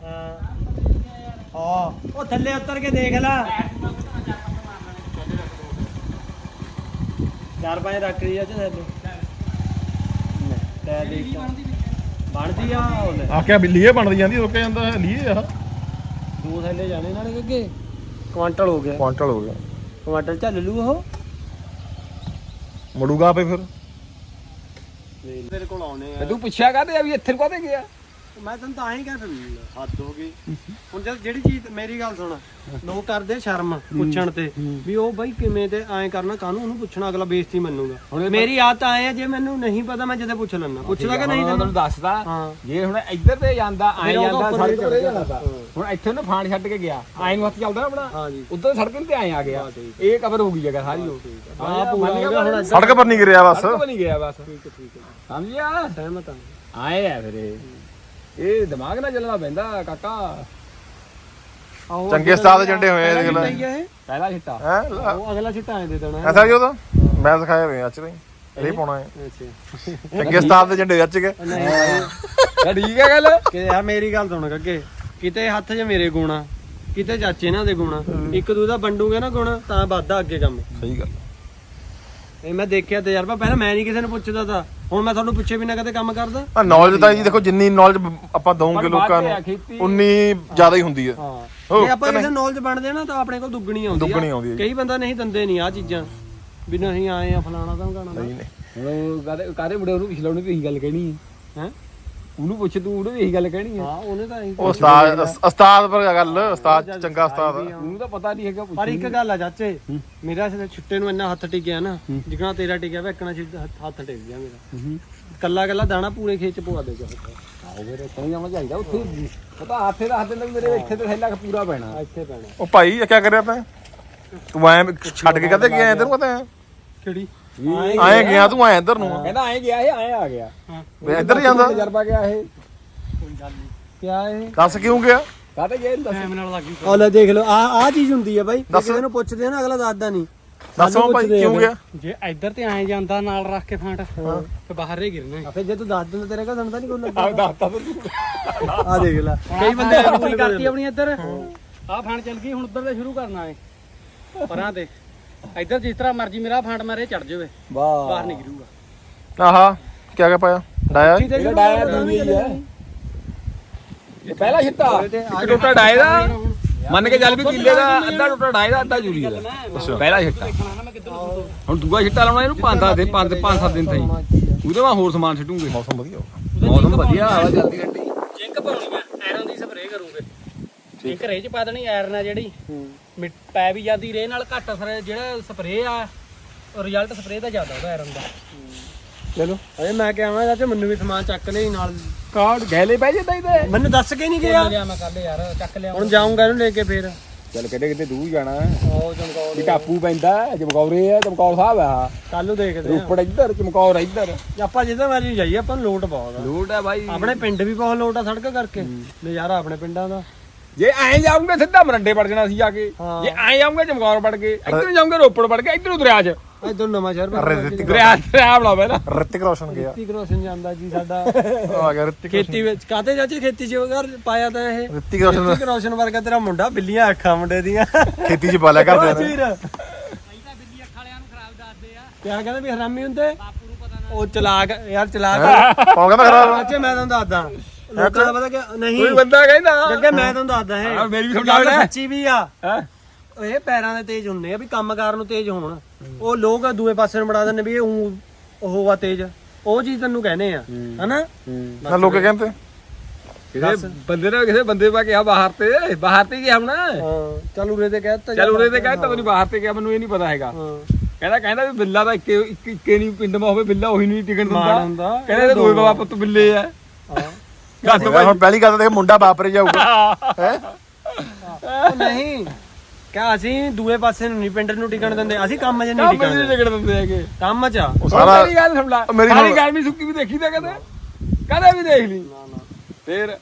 ਹਾਂ ਉਹ ਥੱਲੇ ਉਤਰ ਕੇ ਦੇਖ ਲੈ। ਚਾਰ ਪੰਜ ਰੱਖ ਲਈ ਆ ਚ ਥੱਲੇ ਲੈ ਦੇਖ ਬਣਦੀ ਆ ਉਹ ਲੈ। ਆਖਿਆ ਵੀ ਲੀਏ ਬਣਦੀ ਜਾਂਦੀ ਰੁਕ ਜਾਂਦਾ ਲੀਏ ਆ। ਦੋ ਥੱਲੇ ਜਾਣੇ ਨਾਲੇ ਅੱਗੇ। ਕੁਆਂਟਲ ਹੋ ਗਿਆ। ਕੁਆਂਟਲ ਹੋ ਗਿਆ। ਕੁਆਂਟਲ ਚੱਲ ਲੂ ਉਹ। ਮੁੜੂਗਾ ਆਪੇ ਫਿਰ। ਤੇਰੇ ਕੋਲ ਆਉਣੇ ਤੇ ਤੂੰ ਪੁੱਛਿਆ ਕਾਤੇ ਆ ਵੀ ਇੱਥੇ ਨੂੰ ਕਾਤੇ ਗਿਆ? ਮੈਂ ਤੈਨੂੰ ਤਾਂ ਹੀ ਕਹਿ ਹੱਦ ਹੋ ਗਈ। ਹੁਣ ਜਦ ਜਿਹੜੀ ਚੀਜ਼ ਮੇਰੀ ਗੱਲ ਸੁਣ ਲੋਕ ਕਰਦੇ ਸ਼ਰਮ ਪੁੱਛਣ ਤੇ ਵੀ ਉਹ ਬਾਈ ਕਿਵੇਂ ਤੇ ਐਂ ਕਰਨਾ ਕਾਹਨੂੰ ਉਹਨੂੰ ਪੁੱਛਣਾ ਅਗਲਾ ਬੇਇੱਜ਼ਤੀ ਮੰਨੂਗਾ। ਮੇਰੀ ਆਦਤ ਆਏ ਆ ਜੇ ਮੈਨੂੰ ਨਹੀਂ ਪਤਾ ਮੈਂ ਜਦੇ ਪੁੱਛ ਲੈਣਾ ਪੁੱਛਦਾ ਕਿ ਨਹੀਂ ਤੈਨੂੰ? ਦੱਸਦਾ ਜੇ ਹੁਣ ਇੱਧਰ ਤੇ ਜਾਂਦਾ ਆਏ ਫਿਰ ਉਹ ਜਾਂਦਾ ਸੜਕ ਤੇ ਜਾਂਦਾ। ਹੁਣ ਇੱਥੇ ਉਹਨੇ ਫਾਂਡ ਛੱਡ ਕੇ ਗਿਆ ਆਏ ਨੂੰ ਹੱਥ ਚੱਲਦਾ ਨਾ ਆਪਣਾ। ਉਧਰ ਸੜਕ ਤੇ ਆਏ ਆ ਗਿਆ। ਇਹ ਕਵਰ ਹੋ ਗਈ ਜਗ੍ਹਾ ਸਾਰੀ ਉਹ। ਹਾਂ ਪੂਰਾ ਹੋ ਗਿਆ ਹੁਣ ਸੜਕ ਪਰ ਨਹੀਂ ਗਿਰਿਆ ਬਸ। ਸੜਕ ਨਹੀਂ ਗਿਆ ਬਸ। ਠੀਕ ਠੀਕ ਸਮਝਿਆ? ਸਹਿਮਤ ਆਏ ਆ ਫਿਰ ਇਹ। ਇਹ ਦਿਮਾਗ ਨਾਲ ਚੱਲਣਾ ਪੈਂਦਾ ਕਾਕਾ। ਆਹੋ ਚੰਗੇ ਉਸਤਾਦ ਦੇ ਝੰਡੇ ਹੋਏ ਆ ਦੇਖ ਲੈ ਸਹੀ ਹੈ ਇਹ। ਪਹਿਲਾ ਛਿੱਟਾ। ਹੈ? ਉਹ ਅਗਲਾ ਛਿੱਟਾ ਐ ਦੇ ਦੇਣਾ। ਐਸਾ ਕਿਉਂ ਤਾਂ? ਮੈਂ ਸਿਖਾਇਆ ਵੇ ਅੱਜ ਨਹੀਂ। ਇਹ ਪਾਉਣਾ ਹੈ। ਅੱਛਾ। ਚੰਗੇ ਉਸਤਾਦ ਦੇ ਝੰਡੇ ਅੱਜ ਭਾਈ, ਤਾਂ ਠੀਕ ਹੈ ਗੱਲ। ਕਿ ਆ ਮੇਰੀ ਗੱਲ ਸੁਣ ਅੱਗੇ ਕਿਤੇ ਹੱਥ 'ਚ ਮੇਰੇ ਗੁਣਾ ਕਿਤੇ ਚਾਚੇ ਇਹਨਾਂ ਦੇ ਗੁਣਾ ਇੱਕ ਦੂ ਦਾ ਵੰਡੂਗੇ ਨਾ ਗੁਣਾ ਤਾਂ ਵੱਧਦਾ ਅੱਗੇ ਕੰਮ। ਸਹੀ ਗੱਲ। ਇਹ ਮੈਂ ਦੇਖਿਆ ਤਜਰਬਾ ਪਹਿਲਾਂ ਮੈਂ ਨਹੀਂ ਕਿਸੇ ਨੂੰ ਪੁੱਛਦਾ ਤਾਂ। ਹੁਣ ਮੈਂ ਤੁਹਾਨੂੰ ਪੁੱਛੇ ਬਿਨਾ ਕਦੇ ਕੰਮ ਕਰਦਾ। ਆ ਨੌਲੇਜ ਤਾਂ ਜੀ ਦੇਖੋ ਜਿੰਨੀ ਨੌਲੇਜ ਆਪਾਂ ਦਵਾਂਗੇ ਲੋਕਾਂ ਨੂੰ ਉਨੀ ਜ਼ਿਆਦਾ ਹੀ ਹੁੰਦੀ ਹੈ। ਹਾਂ। ਜੇ ਆਪਾਂ ਕਿਸੇ ਨੌਲੇਜ ਬਣਦੇ ਨਾ ਤਾਂ ਆਪਣੇ ਕੋਲ ਦੁੱਗਣੀ ਆਉਂਦੀ ਦੁੱਗਣੀ ਆਉਂਦੀ ਹੈ। ਕਈ ਬੰਦਾ ਨਹੀਂ ਦਿੰਦੇ ਨਹੀਂ ਆ ਚੀਜ਼ਾਂ ਵੀ ਨਹੀਂ ਆਏ ਆ ਫਲਾਣਾ ਤਾਂ ਗਾਣਾ ਨਹੀਂ ਨਹੀਂ। ਹੁਣ ਕਾਦੇ ਕਾਦੇ ਬੜੇ ਉਹਨੂੰ ਪਿਛਲਾ ਉਹਨੂੰ ਵੀ ਇਹੀ ਗੱਲ ਕਹਿਣੀ ਹੈ। ਹੈ? ਉਹਨੂੰ ਪੁੱਛ ਤੂੰ ਉਹਨੂੰ ਵੀ ਇਹੀ ਗੱਲ ਕਹਿਣੀ ਹੈ ਹਾਂ ਉਹਨੇ ਤਾਂ ਇਹੀ ਉਹ ਉਸਤਾਦ ਉਸਤਾਦ ਪਰ ਗੱਲ ਉਸਤਾਦ ਚੰਗਾ ਉਸਤਾਦ ਆ। ਉਹਨੂੰ ਤਾਂ ਪਤਾ ਨਹੀਂ ਹੈਗਾ ਪਰ ਇੱਕ ਗੱਲ ਆ ਚਾਚੇ ਮੇਰਾ ਸਿਰ ਛੁੱਟੇ ਨੂੰ ਇੰਨਾ ਹੱਥ ਟਿਕਿਆ ਨਾ ਜਿਕਣਾ ਤੇਰਾ ਟਿਕਿਆ ਵਾ ਇੱਕਣਾ ਹੱਥ- ਟਿਕ ਗਿਆ ਮੇਰਾ। ਕੱਲਾ ਕੱਲਾ ਦਾਣਾ ਪੂਰੇ ਖੇਚ ਪਵਾ ਦੇਗਾ ਆਓ ਫਿਰ ਇੱਥੇ ਜਾਣਾ ਚਾਹੀਦਾ ਉੱਥੇ ਪਤਾ ਹੱਥੇ ਦਾ ਹੱਥ ਨਾਲ ਮੇਰੇ ਇੱਥੇ ਤੇ ਥੈਲਾ ਪੂਰਾ ਪੈਣਾ। ਇੱਥੇ ਪੈਣਾ। ਉਹ ਭਾਈ ਇਹ ਕੀ ਕਰਿਆ ਤੈਂ? ਤੂੰ ਐ ਛੱਡ ਕੇ ਕਦੇ ਗਿਆ ਇੱਧਰ ਨੂੰ ਪਤਾ ਕਿਹੜੀ? ਆਏ ਗਿਆ। ਤੂੰ ਆਏ ਇੱਧਰ ਨੂੰ। ਕਹਿੰਦਾ ਆਏ ਗਿਆ ਇਹ ਆਏ ਆ ਗਿਆ। ਵੇ ਇੱਧਰ ਜਾਂਦਾ ਤਜਰਬਾ ਗਿਆ ਇਹ। ਕਿਆ ਇਹ? ਦੱਸ ਕਿਉਂ ਗਿਆ? ਕਾਤੇ ਗਿਆ ਇਹਨੂੰ ਦੱਸ? ਟਾਈਮ ਨਾਲ ਲੱਗੀ ਆ ਲੈ ਦੇਖ ਲਓ ਆ ਆ ਚੀਜ਼ ਹੁੰਦੀ ਹੈ ਬਾਈ। ਜੇ ਕਿਸੇ ਨੂੰ ਪੁੱਛਦੇ ਆ ਨਾ ਅਗਲਾ ਦੱਸਦਾ ਨਹੀਂ। ਦੱਸੋ ਭਾਈ ਕਿਉਂ ਆ ਗਿਆ? ਜੇ ਇੱਧਰ ਤੇ ਐਂ ਜਾਂਦਾ ਨਾਲ ਰੱਖ ਕੇ ਫਾਂਟ ਤੇ ਬਾਹਰ ਹੀ ਗਿਰਨਾ ਆਪੇ ਜੇ ਤੂੰ ਦੱਸ ਦਿੰਦਾ ਤੇਰੇ ਕੋਲ ਤਾਂ ਨਹੀਂ ਕੋਈ ਲੱਗਾ ਆਹ ਦੱਸਤਾ ਤੂੰ। ਆ ਦੇਖ ਲੈ। ਕਈ ਬੰਦੇ ਪੂਰੀ ਕਰਤੀ ਆਪਣੀ ਇੱਧਰ। ਆਹ ਫਾਂਟ ਚੱਲ ਗਈ ਹੁਣ ਉੱਧਰ ਤੇ ਸ਼ੁਰੂ ਕਰਨਾ ਏ ਪਰਾਂ ਤੇ। ਇੱਧਰ ਜਿਸ ਤਰ੍ਹਾਂ ਮਰਜ਼ੀ ਮੇਰਾ ਫਾਂਟ ਮਾਰੇ ਚੜ ਜਾਵੇ। ਵਾਹ। ਬਾਹਰ ਨਹੀਂ ਗਿਰੂਗਾ ਆਹਾ ਕੀ ਕੀ ਪਾਇਆ? ਡਾਇਆ? ਇਹਦਾ ਡਾਇਆ ਦੂਜੀ ਹੈ ਇਹ ਪਹਿਲਾ ਛਿੱਟਾ। ਇੱਕ ਟੋਟਾ ਡਾਏ ਦਾ। ਮੰਨ ਕੇ ਚੱਲ ਵੀ ਕਿੱਲੇ ਦਾ ਅੱਧਾ ਟੋਟਾ ਡਾਏ ਦਾ ਅੱਧਾ ਜੂਰੀ ਦਾ। ਪਹਿਲਾ ਛਿੱਟਾ। ਹੁਣ ਦੂਆ ਛਿੱਟਾ ਲਾਉਣਾ ਇਹਨੂੰ ਪੰਜ ਦਸ ਦਿਨ ਪੰਜ ਪੰਜ ਸੱਤ ਦਿਨ ਤਾਈ ਉਹਦੇ ਮੈਂ ਹੋਰ ਸਮਾਨ ਛਿੱਟੂਗੇ ਮੌਸਮ ਵਧੀਆ। ਮੌਸਮ ਵਧੀਆ ਹਵਾ ਚੱਲਦੀ ਗੱਡੀ। ਜਿੰਕ ਪਾਉਣੀ ਆ। ਆਇਰਨ ਦੀ ਸਪਰੇਅ ਕਰੂਗੇ। ਇੱਕ ਰੇ ਚ ਪਾ ਦੇਣੀ ਆਇਰਨ ਆ ਜਿਹੜੀ। ਮਿੱਟ ਪੈ ਵੀ ਜਾਂਦੀ ਰੇ ਨਾਲ ਘੱਟ ਅਸਰ ਜਿਹੜਾ ਸਪਰੇਅ ਆ ਰਿਜ਼ਲਟ ਸਪਰੇਅ ਦਾ ਜ਼ਿਆਦਾ ਉਹਦਾ ਆਇਰਨ ਦਾ। ਚਲੋ ਅਰੇ ਮੈਂ ਕਿਹਾ ਚਾਚਾ ਮੈਨੂੰ ਵੀ ਸਮਾਨ ਚੱਕ ਲਈ ਨਾਲ ਕਾਰਡ ਗੈਲੇ ਪੈ ਜਾਂਦਾ ਇਹਦੇ। ਮੈਨੂੰ ਦੱਸ ਕੇ ਨਹੀਂ ਗਿਆ। ਲਿਆ ਮੈਂ ਕੱਲ ਯਾਰ ਚੱਕ ਲਿਆ। ਹੁਣ ਜਾਊਂਗਾ ਇਹਨੂੰ ਲੈ ਕੇ ਫੇਰ। ਚੱਲ ਕਿਤੇ ਕਿਤੇ ਦੂਰ ਜਾਣਾ ਆਓ ਚਮਕੌਰ ਵੀ ਟਾਪੂ ਪੈਂਦਾ ਚਮਕੌਰੇ ਆ ਚਮਕੌਰ ਸਾਹਿਬ ਆ ਕੱਲ ਨੂੰ ਦੇਖਦੇ ਆ ਰੋਪੜ ਇੱਧਰ ਚਮਕੌਰ ਇੱਧਰ। ਆਪਾਂ ਜਿੱਦਾਂ ਮਰਜ਼ੀ ਜਾਈਏ ਆਪਾਂ ਨੂੰ ਲੋਟ ਬਹੁਤ ਆ। ਲੋਟ ਆ ਬਾਈ। ਆਪਣੇ ਪਿੰਡ ਵੀ ਬਹੁਤ ਲੋਟ ਆ ਸੜਕ ਕਰਕੇ। ਨਜ਼ਾਰਾ ਆਪਣੇ ਪਿੰਡਾਂ ਦਾ। ਜੇ ਐਂ ਜਾਉਂਗੇ ਸਿੱਧਾ ਮਰੰਡੇ ਵੜ ਜਾਣਾ ਸੀ ਜਾ ਕੇ। ਹਾਂ। ਜੇ ਐਂ ਜਾਉਂਗੇ ਚਮਕੌਰ ਵੜ ਗਏ ਇੱਧਰ ਜਾਉਂਗੇ ਰੋਪੜ ਵੜ ਗਏ ਇੱਧਰੋਂ ਦਰਿਆ 'ਚ। ਇਧਰ ਨਵਾਂ ਸ਼ਹਿਰ ਬਣ ਰਿਤਿਕ ਦਰਿਆ ਦਰਿਆ ਬਣਾ ਪਹਿਲਾਂ ਰਿਤਿਕ ਰੋਸ਼ਨ ਗਿਆ। ਰਿਤਿਕ ਰੋਸ਼ਨ ਜਾਂਦਾ ਜੀ ਸਾਡਾ। ਆ ਗਿਆ ਰਿਤਿਕ ਖੇਤੀ ਵਿੱਚ। ਕਾਤੇ ਚਾਚੇ ਖੇਤੀ ਚ ਘਰ ਪਾਇਆ ਤਾਂ ਇਹ? ਰਿਤਿਕ ਰੋਸ਼ਨ। ਰਿਤਿਕ ਰੋਸ਼ਨ ਵਰਗਾ ਤੇਰਾ ਮੁੰਡਾ ਬਿੱਲੀਆਂ ਅੱਖਾਂ ਮੁੰਡੇ ਦੀਆਂ। ਖੇਤੀ 'ਚ ਪਾ ਲਿਆ ਉਹ ਕਰਦੇ ਨੇ। ਚੀਰ ਕਿਆ ਕਹਿੰਦੇ ਵੀ ਹਰਾਮੀ ਹੁੰਦੇ? ਉਹ ਚਲਾਕ ਯਾਰ ਚਲਾਕ ਹੋ? ਗਿਆ ਮੈਂ ਖਰਾਬ ਅੱਛੇ ਮੈਂ ਤੁਹਾਨੂੰ ਦੱਸਦਾ। ਲੋਕਾਂ ਦਾ ਪਤਾ ਕਿ ਨਹੀਂ। ਕੋਈ ਬੰਦਾ ਕਹਿੰਦਾ। ਜੱਗੇ ਮੈਂ ਤੁਹਾਨੂੰ ਦੱਸਦਾ ਹਾਂ, ਇਹ ਮੇਰੀ ਵੀ ਗੱਲ ਸਮਝਾ ਲੈ। ਸੱਚੀ ਵੀ ਆ। ਹੈਂ? ਇਹ ਪੈਰਾਂ ਦੇ ਤੇਜ਼ ਹੁੰਦੇ ਆ ਵੀ ਕੰਮ ਕਾਰ ਨੂੰ ਤੇਜ਼ ਹੋਣ। ਉਹ ਲੋਕ ਦੂਏ ਪਾਸੇ ਨੂੰ ਬਣਾ ਦਿੰਦੇ ਵੀ ਇਹ ਊਂ ਉਹ ਆ ਤੇਜ਼। ਉਹ ਚੀਜ਼ ਤੈਨੂੰ ਕਹਿੰਦੇ ਆ। ਹਨਾ? ਨਾ ਲੋਕੇ ਕਹਿੰਦੇ। ਕਿਸੇ ਬੰਦੇ ਨੇ ਕਿਸੇ ਬੰਦੇ ਪਾ ਕਿਹਾ ਬਾਹਰ ਤੇ। ਬਾਹਰ ਤੇ ਗਿਆ ਹੁਣ ਹਾਂ ਚੱਲ ਉਰੇ ਤੇ ਕਹਿ ਦਿੱਤਾ ਚੱਲ ਉਰੇ ਤੇ ਕਹਿੰਦਾ ਤੈਨੂੰ ਬਾਹਰ ਤੇ ਗਿਆ ਮੈਨੂੰ ਇਹ ਨਹੀਂ ਪਤਾ ਹੈਗਾ। ਹਾਂ। ਕਹਿੰਦਾ ਕਹਿੰਦਾ ਵੀ ਬਿੱਲਾ ਦਾ ਇੱਕੇ ਇੱਕ ਇੱਕੇ ਨਹੀਂ ਪਿੰਡ ਮਾ ਹੋਵੇ ਬਿੱਲਾ ਉਹੀ ਨਹੀਂ ਟਿਕਣ ਮਾਰ ਦਿੰਦਾ। ਹੁੰਦਾ ਕਹਿੰਦਾ ਦੋਵੇਂ ਬਾਬਾ ਪੁੱਤ ਬਿੱਲੇ ਆ। ਹਾਂ ਗੱਤ ਹੁਣ ਪਹਿਲੀ ਗੱਲ ਤਾਂ ਦੇਖ ਮੁੰਡਾ ਵਾਪਰੇ ਜਾਊਗਾ। ਹੈ। ਉਹ ਨਹੀਂ। ਕਿਆ ਅਸੀਂ ਦੂਏ ਪਾਸੇ ਨੂੰ ਨਹੀਂ ਪਿੰਡ ਨੂੰ ਟਿਕਣ ਦਿੰਦੇ। ਅਸੀਂ ਕੰਮ 'ਚ ਨਹੀਂ ਕੰਮ ਟਿਕਣ ਨਹੀਂ ਦਿੰਦੇ। ਟਿਕਣ ਦਿੰਦੇ ਹੈਗੇ। ਕੰਮ 'ਚ ਆ। ਉਹ ਸਾਰਾ ਸਾਰਾ ਮੇਰੀ ਗੱਲ ਸੁਣ ਲੈ। ਮੇਰੀ ਸਾਰੀ ਸੁਣ- ਗਰਮੀ ਸੁੱਕੀ ਵੀ ਦੇਖੀ ਤਾਂ ਕਦੇ। ਕਦੇ ਵੀ ਦੇਖ ਲਈ। ਫੇਰ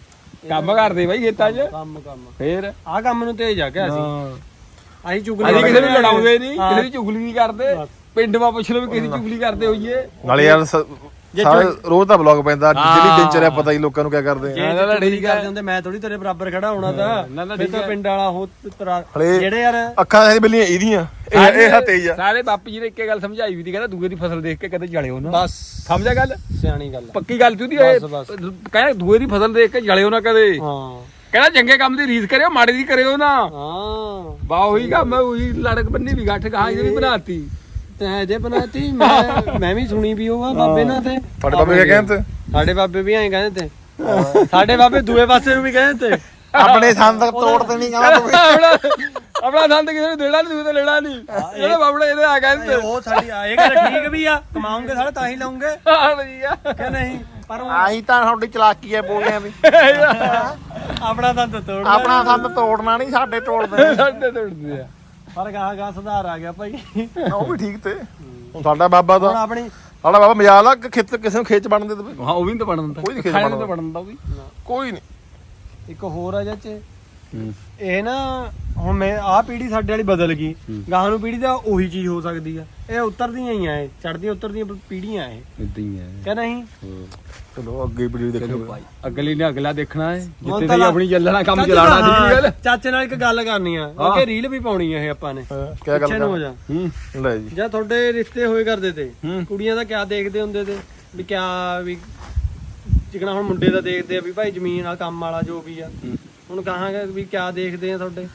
ਕੰਮ ਕਰਦੇ ਬਾਈ ਖੇਤਾਂ 'ਚ। ਕੰਮ ਕੰਮ ਫੇਰ। ਆ ਕੰਮ ਨੂੰ ਤੇਜ਼ ਆ ਗਿਆ ਅਸੀਂ? ਅਸੀਂ ਚੁਗਲੀ ਅਸੀਂ ਕਿਸੇ ਨੂੰ ਲੜਾਉਂਦੇ ਨਹੀਂ। ਕਿਸੇ ਦੀ ਚੁਗਲੀ ਨਹੀਂ ਕਰਦੇ। ਪਿੰਡ ਮਾ ਪੁੱਛ ਲਓ ਵੀ ਕਿਸੇ ਦੀ ਚੁਗਲੀ ਕਰਦੇ ਹੋਈਏ। ਨਾਲੇ ਯਾਰ ਸ- ਸਾਰੇ ਰੋਜ਼ ਦਾ ਬਲੌਗ ਪੈਂਦਾ ਜਿਹੜੀ ਦਿਨਚਰਿਆ ਪਤਾ ਹੀ ਲੋਕਾਂ ਨੂੰ ਕਿਆ ਕਰਦੇ ਜੇ ਆ ਹਾਂ, ਨਾ, ਠੀਕ ਹੈ। ਕਰਦੇ ਹੁੰਦੇ ਮੈਂ ਥੋੜੀ ਤੇਰੇ ਬਰਾਬਰ ਖੜਾ ਹੋਣਾ ਤਾਂ। ਨਾ, ਨਾ, ਫਿਰ ਠੀਕ ਤਾਂ ਹੈ। ਪਿੰਡ ਵਾਲਾ ਹੋ ਤਰਾ ਜਿਹੜੇ ਯਾਰ ਅੱਖਾਂ ਦੇ ਬਿੱਲੀਆਂ ਇਹਦੀਆਂ। ਇਹ ਇਹ ਹੈ ਤੇਜ ਆ। ਸਾਰੇ ਬਾਪੂ ਜੀ ਨੇ ਇੱਕੇ ਗੱਲ ਸਮਝਾਈ ਵੀ ਸੀ ਕਹਿੰਦਾ ਦੂਏ ਦੀ ਫਸਲ ਦੇਖ ਕੇ ਕਦੇ ਜਲਿਓ ਨਾ। ਬਸ। ਸਮਝਿਆ ਗੱਲ? ਸਿਆਣੀ ਗੱਲ। ਪੱਕੀ ਗੱਲ ਇਹ ਬਸ। ਕਹਿੰਦਾ ਦੂਏ ਦੀ ਫਸਲ ਦੇਖ ਕੇ ਜਲਿਓ ਨਾ ਕਦੇ। ਹਾਂ। ਕਹਿੰਦਾ ਚੰਗੇ ਕੰਮ ਦੀ ਰੀਸ ਕਰਿਓ ਮਾੜੇ ਦੀ ਕਰਿਓ ਨਾ। ਹਾਂ। ਬਾ ਉਹੀ ਕੰਮ ਹੈ ਉਹੀ ਲੜਕ ਬੰਨੀ ਵੀ ਗੱਠ ਕਹਾ ਇਹਦੀ ਵੀ ਬਣਾਤੀ। ਤੇ ਇਹਦੇ ਬਣਾਤੀ ਮੈਂ ਮੈਂ ਵੀ ਸੁਣੀ ਵੀ ਉਹ ਆ ਬਾਬੇ ਨਾਲ ਤੇ। ਤੁਹਾਡੇ ਬਾਬੇ ਕਿਆ ਕਹਿੰਦੇ ਸਾਡੇ ਬਾਬੇ ਵੀ ਐਂ ਕਹਿੰਦੇ ਤੇ। ਸਾਡੇ ਬਾਬੇ ਦੂਏ ਪਾਸੇ ਨੂੰ ਵੀ ਕਹਿੰਦੇ ਤੇ। ਆਪਣੇ ਸੰਦ ਤੋੜਦੇ ਨਹੀਂ ਕਹਿੰਦਾ ਆਪਣਾ ਆਪਣਾ ਦੰਦ ਕਿਸੇ ਨੂੰ ਦੇਣਾ ਨਹੀਂ ਤੇ ਲੈਣਾ ਨਹੀਂ। ਇਹਦੇ ਬਾਬੜੇ ਇਹਦੇ ਆ ਕਹਿੰਦੇ ਉਹ ਸਾਡੀ ਆ, ਇਹ ਗੱਲ ਠੀਕ ਵੀ ਆ ਕਮਾਉਂਗੇ ਸਾਲੇ ਤਾਂ ਹੀ ਲਾਉਂਗੇ। ਹਾਂ ਵਧੀਆ। ਕਿ ਨਹੀਂ? ਪਰ ਉਹ ਆਈ ਤਾਂ ਤੁਹਾਡੀ ਚਲਾਕੀ ਹੈ ਬੋਲਿਆਂ ਦੀ ਆਪਣਾ ਦੰਦ ਤੋੜ ਆਪਣਾ ਸੰਦ ਤੋੜਨਾ ਨਹੀਂ ਸਾਡੇ ਤੋੜਦੇ ਸਾਡੇ ਤੋੜਦੇ ਆ। ਪਰ ਗਾ ਗਾ ਸੁਧਾਰ ਆ ਗਿਆ ਭਾਈ। ਉਹ ਵੀ ਠੀਕ ਤੇ। ਹੁਣ ਸਾਡਾ ਬਾਬਾ ਹੁਣ ਤਾਂ ਆਪਣੀ ਸਾਡਾ ਬਾਬਾ ਮਜਾਲ ਆ ਕਿ ਖੇਤ ਕਿਸੇ ਨੂੰ ਖੇਚ ਬਣਨ ਦੇ ਦੇਵੇ ਹਾਂ ਉਹ ਵੀ ਨਹੀਂ ਤਾਂ ਬਣਨ ਦਿੰਦਾ। ਕੋਈ ਨੀ ਖੇਤ ਖਾਣੇ ਬਣਨ ਨੂੰ ਤਾਂ ਬਣਨ ਦਿੰਦਾ ਉਹ ਵੀ। ਕੋਈ ਨਹੀਂ ਇੱਕ ਹੋਰ ਆ ਚਾਚੇ ਇਹ ਨਾ ਹੁਣ ਮੈਂ ਆਹ ਪੀੜੀ ਸਾਡੇ ਵਾਲੀ ਬਦਲ ਗਈ। ਗਾਹਾਂ ਨੂੰ ਪੀੜੀ ਦਾ ਉਹੀ ਚੀਜ਼ ਹੋ ਸਕਦੀ ਆ। ਇਹ ਉਤਰਦੀਆਂ ਹੀ ਆ ਇਹ ਚੜਦੀਆਂ ਉਤਰਦੀਆਂ ਪੀੜੀਆਂ ਇਹ। ਇਦਾਂ ਹੀ ਹੈ ਕਿ ਨਹੀਂ? ਚਲੋ ਅੱਗੇ ਵੀਡੀਓ ਦੇਖੋ ਭਾਈ। ਅਗਲੀ ਨੇ ਅਗਲਾ ਦੇਖਣਾ ਹੈ ਜਿੱਤੇ ਤਾਂ ਆਪਣੀ ਚੱਲਣਾ ਕੰਮ ਹਾਂ, ਦੀ ਗੱਲ। ਚਾਚੇ ਨਾਲ ਇੱਕ ਗੱਲ ਕਰਨੀ ਆ। ਹਾਂ। ਕਿ ਰੀਲ ਵੀ ਪਾਉਣੀ ਆ ਇਹ ਆਪਾਂ ਨੇ। ਪਿੱਛੇ ਨੂੰ ਹੋ ਗੱਲ ਜਾ। ਹੂੰ। ਲੈ ਜੀ। ਜਾਂ ਤੁਹਾਡੇ ਰਿਸ਼ਤੇ ਹੋਏ ਕਰਦੇ ਤੇ। ਕੁੜੀਆਂ ਦਾ ਕਿਆ ਦੇਖਦੇ ਹੁੰਦੇ ਤੇ। ਵੀ ਕਿਆ ਵੀ ਜਿਕਣਾ ਹੁਣ ਮੁੰਡੇ ਦਾ ਦੇਖਦੇ ਆ ਵੀ ਭਾਈ ਜ਼ਮੀਨ ਆ ਕੰਮ ਵਾਲਾ ਜੋ ਵੀ ਆ। ਹੁਣ ਕਹਾਂਗੇ ਵੀ ਕਿਆ ਦੇਖਦੇ ਆ ਤੁਹਾਡੇ?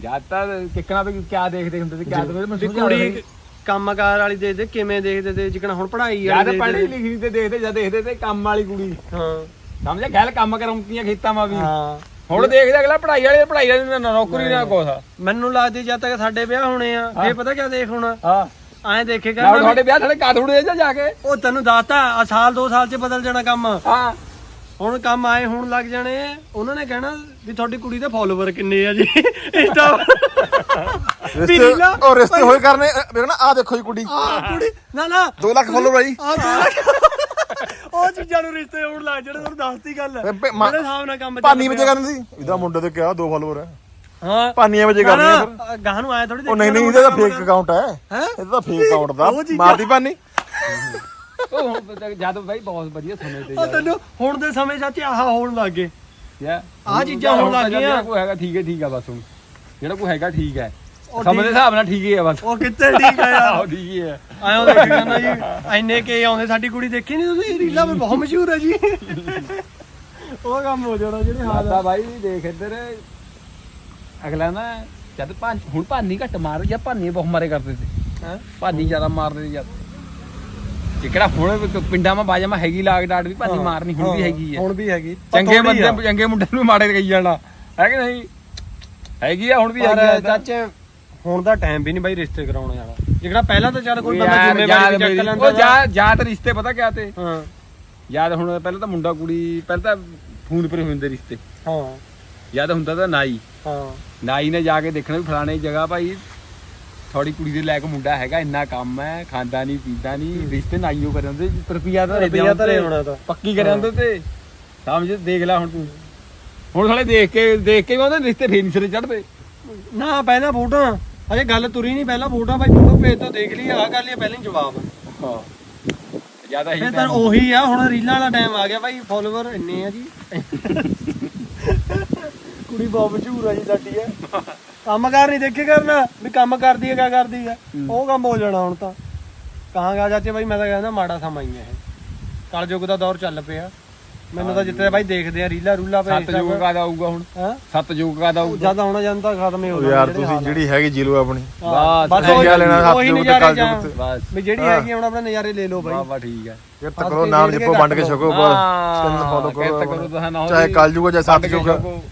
ਜ਼ਿਆਦਾ ਕਿੱਕਣਾ ਵੀ ਕਿਆ ਦੇਖਦੇ ਹੁੰਦੇ ਤੇ ਕਿਆ ਤੇ ਮੈਨੂੰ ਵੀ ਸਮਝਾ ਕੁੜੀ ਕੰਮਕਾਰ ਵਾਲੀ ਦੇਖਦੇ ਕਿਵੇਂ ਦੇਖਦੇ ਤੇ ਜਿਕਣਾ ਹੁਣ ਪੜ੍ਹਾਈ ਵਾਲੀ ਪੜ੍ਹੀ ਦੇਖਦੇ। ਲਿਖੀ ਤੇ ਦੇਖਦੇ ਜਾਂ ਦੇਖਦੇ ਤੇ ਕੰਮ ਵਾਲੀ ਕੁੜੀ। ਹਾਂ। ਸਮਝਿਆ? ਖੈਲ ਕੰਮ ਕਰਾਉਂਦੀਆਂ ਖੇਤਾਂ ਮਾ ਵੀ। ਹਾਂ। ਹੁਣ ਦੇਖਦੇ ਅਗਲਾ ਪੜ੍ਹਾਈ ਵਾਲੇ ਪੜ੍ਹਾਈ ਵਾਲੇ ਨਾ ਨੌਕਰੀ ਨਾ ਕੁਛ। ਮੈਨੂੰ ਲੱਗਦੀ ਜਦ ਤੱਕ ਸਾਡੇ ਵਿਆਹ ਹੋਣੇ ਆ ਫੇਰ ਪਤਾ ਕਿਆ ਦੇਖ ਹੋਣਾ? ਹਾਂ। ਐਂ ਦੇਖੇ ਨਾ ਤੁਹਾਡੇ ਵਿਆਹ ਥੜੇ ਕਾਠੂੜੇ ਜਾ ਜਾ ਕੇ। ਉਹ ਤੈਨੂੰ ਦੱਸਤਾ ਆ ਸਾਲ ਦੋ ਸਾਲ ਚ ਬਦਲ ਜਾਣਾ ਕੰਮ। ਹਾਂ। ਹੁਣ ਕੰਮ ਆਏ ਹੋਣ ਲੱਗ ਜਾਣੇ ਉਹਨਾਂ ਨੇ ਕਹਿਣਾ ਵੀ ਤੁਹਾਡੀ ਕੁੜੀ ਦੇ ਫਾਲੋਵਰ ਕਿੰਨੇ ਆ ਜੀ? ਇੰਸਟਾ ਰਿਸ਼ਤੇ ਉਹ ਰਿਸ਼ਤੇ ਹੋਏ ਕਰਨੇ। ਵੇਖ ਨਾ ਆ ਦੇਖੋ ਜੀ ਕੁੜੀ। ਆ ਕੁੜੀ। ਨਾ ਨਾ। 2 ਲੱਖ ਫੋਲੋ ਭਾਈ ਆ ਉਹ ਚੀਜ਼ਾਂ ਨੂੰ ਰਿਸ਼ਤੇ ਹੋਣ ਲੱਗ ਜਾਣੇ ਤੁਹਾਨੂੰ ਦੱਸਤੀ ਗੱਲ। ਤੇ ਭੇ- ਮਾ- ਜਿਹੜੇ ਹਿਸਾਬ ਨਾਲ ਕੰਮ ਪਾਨੀ ਵਜੇ। ਕਰਨ ਦੀ ਇਹਦਾ ਮੁੰਡੇ ਤੇ ਕਿਹਾ ਦੋ ਫਾਲੋਵਰ ਹੈ ਹਾਂ। ਪਾਨੀਆਂ ਵਜੇ ਕਰਨੀ ਆ ਫਿਰ। ਗਾਹ ਨੂੰ ਆਇਆ ਥੋੜੀ ਉਹ ਨਹੀਂ ਨਹੀਂ ਇਹਦਾ ਫੇਕ ਅਕਾਊਂਟ ਹੈ ਹੈ? ਇਹਦਾ ਫੇਕ ਅਕਾਊਂਟ ਦਾ। ਮਾਰਦੀ ਪਾਨੀ ਉਹ ਜਦ ਬਾਈ ਬਹੁਤ ਵਧੀਆ ਸਮੇਂ ਤੇ ਉਹ ਤੈਨੂੰ ਹੁਣ ਦੇ ਸਮੇਂ ਚਾਚੇ ਆਹ ਹੋਣ ਲੱਗ ਗਏ। ਯਾ ਆਹ ਚੀਜ਼ਾਂ ਹੋਣ ਲੱਗ ਗਈਆਂ। ਜਿਹੜਾ ਕੋਈ ਹੈਗਾ ਠੀਕ ਹੈ ਠੀਕ ਹੈ ਬਸ ਹੁਣ। ਜਿਹੜਾ ਕੋਈ ਹੈਗਾ ਠੀਕ ਹੈ। ਉਹ ਸਮੇਂ ਦੇ ਹਿਸਾਬ ਨਾਲ ਠੀਕ ਹੀ ਹੈ ਬਸ। ਉਹ ਕਿੱਥੇ ਠੀਕ ਆ ਯਾਰ? ਆਹੋ ਠੀਕ ਹੀ ਹੈ ਆਇਓ ਦੇਖਿਆ ਨਾ ਜੀ ਐਨੇ ਕੇ ਆਉਂਦੇ ਸਾਡੀ ਕੁੜੀ ਦੇਖੀ ਨਹੀਂ ਤੁਸੀਂ? ਰੀਲਾ ਵੀ ਬਹੁਤ ਮਸ਼ਹੂਰ ਹੈ ਜੀ। ਉਹ ਕੰਮ ਹੋ ਜਾਣਾ ਜਿਹੜੇ ਹਾਲ ਮਾਤਾ ਬਾਈ ਦੇਖ ਇੱਧਰ। ਅਗਲਾ ਨਾ ਜਦ ਭਾਨ ਹੁਣ ਭਾਨੀ ਘੱਟ ਮਾਰ ਜਾਂ ਭਾਨੀ ਬਹੁਤ ਮਾਰੇ ਕਰਦੇ ਸੀ। ਹੈ? ਭਾਨੀ ਜ਼ਿਆਦਾ ਮਾਰਦੇ ਸੀ ਜਦ। ਜਿਹੜਾ ਹੁਣ ਵੀ ਪਿੰਡਾਂ ਮਾ ਬਾਜਾ ਮਾ ਹੈਗੀ ਲਾਗ ਡਾਟ ਵੀ ਭਾਨੀ ਮਾਰਨੀ ਹੁਣ ਵੀ ਹੈਗੀ ਹੈ ਹੁਣ ਵੀ ਹੈਗੀ। ਪਰ ਚੰਗੇ ਥੋੜ੍ਹੀ ਆ। ਬੰਦੇ ਚੰਗੇ ਮੁੰਡੇ ਨੂੰ ਮਾੜੇ ਕਹੀ ਜਾਣਾ। ਹੈ ਕਿ ਨਹੀਂ? ਹੈਗੀ ਆ ਹੁਣ ਵੀ ਪਰ ਹੈਗੀ ਆ ਚਾਚੇ ਹੁਣ ਦਾ ਟਾਈਮ ਵੀ ਨਹੀਂ ਬਾਈ ਰਿਸ਼ਤੇ ਕਰਾਉਣ ਵਾਲਾ। ਜਿਹੜਾ ਪਹਿਲਾਂ ਤਾਂ ਚੱਲ ਕੋਈ ਬੰਦਾ ਯਾਰ, ਜ਼ਿੰਮੇਵਾਰੀ ਯਾਦ ਵੀ ਚੱਕ ਮੇਰੀ- ਲੈਂਦਾ ਉਹ ਜਾ ਜਾ ਤਾਂ ਰਿਸ਼ਤੇ ਪਤਾ ਕਿਆ ਤੇ? ਹਾਂ। ਯਾਦ ਹੁਣ ਪਹਿਲਾਂ ਤਾਂ ਮੁੰਡਾ ਕੁੜੀ ਪਹਿਲਾਂ ਤਾਂ ਫੋਨ ਪਰ ਹੁੰਦੇ ਰਿਸ਼ਤੇ। ਹਾਂ। ਯਾਦ ਹੁੰਦਾ ਤਾਂ ਨਾਈ। ਹਾਂ। ਨਾਈ ਨੇ ਜਾ ਕੇ ਦੇਖਣਾ ਵੀ ਫਲਾਣੇ ਜਗ੍ਹਾ ਭਾਈ ਥੋੜੀ ਕੁੜੀ ਦੇ ਲਾਇਕ ਮੁੰਡਾ ਹੈਗਾ ਇੰਨਾ ਕੰਮ ਹੈ ਖਾਂਦਾ ਨਹੀਂ ਪੀਂਦਾ ਨਹੀਂ ਰਿਸ਼ਤੇ ਨਾਈਓ ਕਰ ਜਾਂਦੇ ਰੁਪਿਆ ਤਾਂ ਰੁਪਈਆ ਧਰੇ ਹੋਣਾ ਤਾਂ। ਪੱਕੀ ਕਰ ਜਾਂਦੇ ਤੇ। ਸਮਝ ਦੇਖ ਲੈ ਹੁਣ ਤੂੰ। ਹੁਣ ਸਾਲੇ ਦੇਖ ਕੇ ਦੇਖ ਕੇ ਉਹਦੇ ਰਿਸ਼ਤੇ ਫੇਰ ਨਹੀਂ ਸਿਰੇ ਚੜਦੇ ਨਾ ਪਹਿਲਾਂ ਫੋਟੋ ਅਜੇ ਗੱਲ ਤੁਰੀ ਨਹੀਂ ਪਹਿਲਾਂ ਫੋਟੋ ਭਾਈ ਫੋਟੋ ਭੇਜ ਤੋਂ ਦੇਖ ਲਈ ਆਹ ਗੱਲ ਹੀ ਪਹਿਲਾਂ ਹੀ ਜਵਾਬ। ਹਾਂ। ਜ਼ਿਆਦਾ ਹੀ ਤਾਂ ਉਹੀ ਆ ਹੁਣ ਰੀਲਾਂ ਵਾਲਾ ਟਾਈਮ ਆ ਗਿਆ ਭਾਈ ਫਾਲੋਵਰ ਇੰਨੇ ਆ ਜੀ। ਕੁੜੀ ਬਹੁਤ ਮਸ਼ਹੂਰ ਆ ਜੀ ਸਾਡੀ ਆ ਕੰਮ ਕਰ ਨਹੀਂ ਦੇਖੇ ਕਰਨਾ ਵੀ ਕੰਮ ਕਰਦੀ ਹੈ ਕਿਆ ਕਰਦੀ ਹੈ। ਉਹ ਕੰਮ ਹੋ ਜਾਣਾ ਹੁਣ ਤਾਂ। ਕਹਾਂਗਾ ਚਾਚੇ ਭਾਈ ਮੈਂ ਤਾਂ ਕਹਿੰਦਾ ਮਾੜਾ ਸਮਾਂ ਹੀ ਹੈ ਇਹ। ਕਲਯੁੱਗ ਦਾ ਦੌਰ ਚੱਲ ਪਿਆ। ਮੈਨੂੰ ਤਾਂ ਜਿੱਤੇ ਭਾਈ ਦੇਖਦੇ ਆ ਰੀਲਾ ਰੂਲਾ ਪੇ ਸੱਤ ਯੋਗ ਕਾਦਾ ਆਊਗਾ ਹੁਣ? ਹਾਂ? ਸੱਤ ਯੋਗ ਕਾਦਾ ਆਊਗਾ? ਜਦ ਆਉਣਾ ਜਾਂਦਾ ਖਤਮ ਹੀ ਹੋ ਜਾਣਾ ਯਾਰ ਜਿਹੜੇ ਤੁਸੀਂ। ਜਿਹੜੀ ਹੈਗੀ ਜੀਲੋ ਆਪਣੀ। ਬਸ ਬਸ ਕੀ ਉਹੀ- ਲੈਣਾ ਉਹੀ ਜੋਗ ਤੇ ਕਲ ਜਾਂ- ਜੋਗ ਤੇ। ਬਸ। ਵੀ ਜਿਹੜੀ ਹੈਗੀ ਹੁਣ ਆਪਣੇ ਨਜ਼ਾਰੇ ਲੈ ਲਓ ਵਾਹ ਭਾਈ ਵਾਹ ਠੀਕ ਹੈ। ਫਿਰ ਤਾਂ ਕਰੋ ਨਾਮ ਜਪੋ ਵੰਡ ਕੇ ਛਕੋ ਬਸ। ਤਿੰਨ ਫੋਲੋ ਕਿਰਤ ਕਰੋ। ਤਾਂ ਨਾ ਕਰੋ ਚਾਹੇ ਕਲ ਜੂਗਾ ਚਾਹੇ ਸੱਤ ਹੂੰ।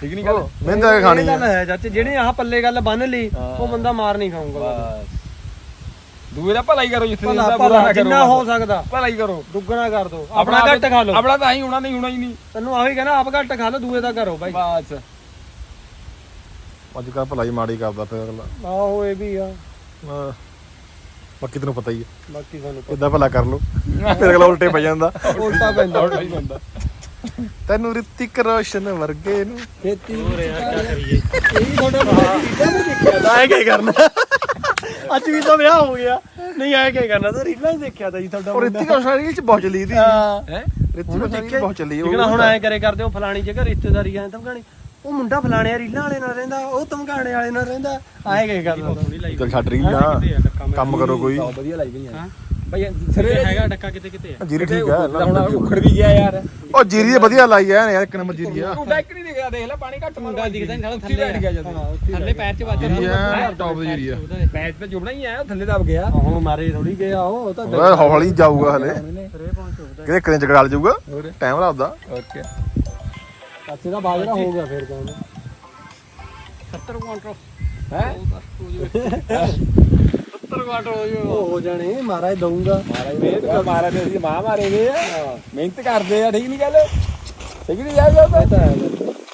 ਠੀਕ ਨਹੀਂ ਗੱਲ? ਮਿਹਨਤ ਕਰਕੇ ਖਾਣੀ ਇਹ ਗੱਲ ਹੈ ਹੈ ਚਾਚੇ ਜਿਹੜੇ ਆਹ ਪੱਲੇ ਗੱਲ ਬੰਨ ਲਈ ਹਾਂ। ਉਹ ਬੰਦਾ ਮਾਰ ਨਹੀਂ ਖਾਊਗਾ। ਬਸ। ਦੂਏ ਦਾ ਭਲਾ ਹੀ ਕਰੋ ਜਿੱਥੇ ਭਲਾ ਭਲਾ ਨਾ ਕਰੋ। ਜਿੰਨਾ ਹੋ ਸਕਦਾ। ਭਲਾ ਹੀ ਕਰੋ। ਦੁੱਗਣਾ ਕਰ ਦੋ। ਆਪਣਾ ਘੱਟ ਖਾ ਲਓ। ਆਪਣਾ ਤਾਂ ਹੀ ਹੋਣਾ ਨਹੀਂ ਹੋਣਾ ਹੀ ਨਹੀਂ। ਤੈਨੂੰ ਆਹੀ ਕਹਿਣਾ ਆਪ ਘੱਟ ਖਾ ਲਓ ਦੂਏ ਦਾ ਕਰੋ ਭਾਈ ਬਸ। ਅੱਜ ਕੱਲ ਭਲਾਈ ਮਾੜੀ ਕਰਦਾ ਫਿਰ ਅਗਲਾ। ਆਹੋ ਇਹ ਵੀ ਆ। ਹਾਂ। ਬਾਕੀ ਤੈਨੂੰ ਪਤਾ ਹੀ ਹੈ ਬਾਕੀ ਸਾਨੂੰ ਕਿੱਦਾਂ ਭਲਾ ਕਰ ਲੋ ਫਿਰ ਅਗਲਾ ਉਲਟੇ ਪੈ ਜਾਂਦਾ। ਉਲਟਾ ਪੈਂਦਾ। ਬੰਦਾ ਤੈਨੂੰ ਰਿਤਿਕ ਰੋਸ਼ਨ ਵਰਗੇ ਨੂੰ। ਖੇਤੀ ਕਰੀਏ? ਇਹ ਵੀ ਤੁਹਾਡਾ ਰੀਲਾਂ ਨੂੰ ਦੇਖਿਆ। ਤਾਂ ਐ ਕੀ ਕਰਨਾ? ਅੱਜ ਵੀ ਤਾਂ ਵਿਆਹ ਹੋ ਗਿਆ। ਨਹੀਂ ਐ ਕੀ ਕਰਨਾ? ਤਾਂ ਰੀਲਾਂ ਹੀ ਦੇਖਿਆ ਤਾਂ ਜੀ ਤੁਹਾਡਾ ਉਹ ਰਿਤਿਕ ਰੋਸ਼ਨ ਰੀਲ ਚ ਬਹੁਤ ਚੱਲੀ ਦੀ। ਹਾਂ। ਹੈ? ਰਿਤਿਕ ਉਹਨੂੰ ਰੋਸ਼ਨ ਦੇਖਿਆ। ਰੀਲ ਬਹੁਤ ਚੱਲੀ। ਠੀਕ ਨਾ ਹੁਣ ਐ ਕਰੇ ਕਰਦੇ ਉਹ ਫਲਾਣੀ ਜਗ੍ਹਾ ਰਿਸ਼ਤੇਦਾਰੀ ਐ ਧਮਕਾਣੀ ਉਹ ਮੁੰਡਾ ਫਲਾਣੇ ਆ ਰੀਲਾਂ ਵਾਲੇ ਨਾਲ ਰਹਿੰਦਾ ਉਹ ਧਮਕਾਣੇ ਵਾਲੇ ਨਾਲ ਰਹਿੰਦਾ। ਆਏ ਕੀ ਕਰਨਾ ਚੱਲ ਛੱਡ ਰੀਲ। ਨਾ ਕੰਮ ਕਰੋ ਕੋਈ। ਵਧੀਆ ਲਾਈ ਗਈਆਂ ਭਾਈ ਸਿਰੇ ਹੈਗਾ ਡੱਕਾ ਕਿਤੇ ਕਿਤੇ ਆ? ਜੀਰੀ ਠੀਕ ਹੈ ਹੁਣ ਉਖੜ ਵੀ ਗਿਆ ਯਾਰ। ਉਹ ਜੀਰੀ ਤੇ ਵਧੀਆ ਲਾਈ ਐ ਯਾਰ ਇੱਕ ਨੰਬਰ ਜੀਰੀ ਆ। ਤੂੰ ਡੈਕ ਨਹੀਂ ਦਿਖਦਾ ਦੇਖ ਲੈ ਪਾਣੀ ਘੱਟ ਮੁੰਡਾ ਦਿਖਦਾ ਨਹੀਂ ਸਾਲਾ ਥੱਲੇ ਬੈਠ ਗਿਆ ਜਦੋਂ। ਥੱਲੇ ਪੈਰ 'ਚ ਵੱਜ ਆ ਟੌਪ ਦੀ ਜੀਰੀ ਆ। ਮੈਚ ਤੇ ਜੁੜਨਾ ਹੀ ਆ ਥੱਲੇ ਦਬ ਗਿਆ। ਹੁਣ ਮਾਰੇ ਥੋੜੀ ਗਿਆ ਉਹ ਤਾਂ ਹੌਲੀ ਜਾਊਗਾ ਹਲੇ। ਕਿਤੇ ਕਦੇ ਜਗਾਲ ਜਾਊਗਾ? ਟਾਈਮ ਲੱਗਦਾ ਓਕੇ। ਚਾਚੇ ਦਾ ਬਾਜਰਾ ਹੋ ਗਿਆ ਫਿਰ ਕਹਿੰਦਾ 70 ਕੁਆਂਟਲ। ਹੈ? 70 ਕੁਆਂਟਲ ਹੋ ਜਾਓ ਹੋ ਜਾਣੇ ਮਹਾਰਾਜ ਦਊਗਾ। ਮਿਹਨਤ ਕਰ ਮਾਰਾ ਤੇ ਅਸੀਂ ਮਾਂ ਮਾਰੇ ਵੇ ਆ। ਮਿਹਨਤ ਕਰਦੇ ਆ ਠੀਕ ਨਹੀਂ ਗੱਲ? ਠੀਕ ਨਹੀਂ ਯਾਰ ਗੱਲ? ਇਹ ਤਾਂ ਹੈ।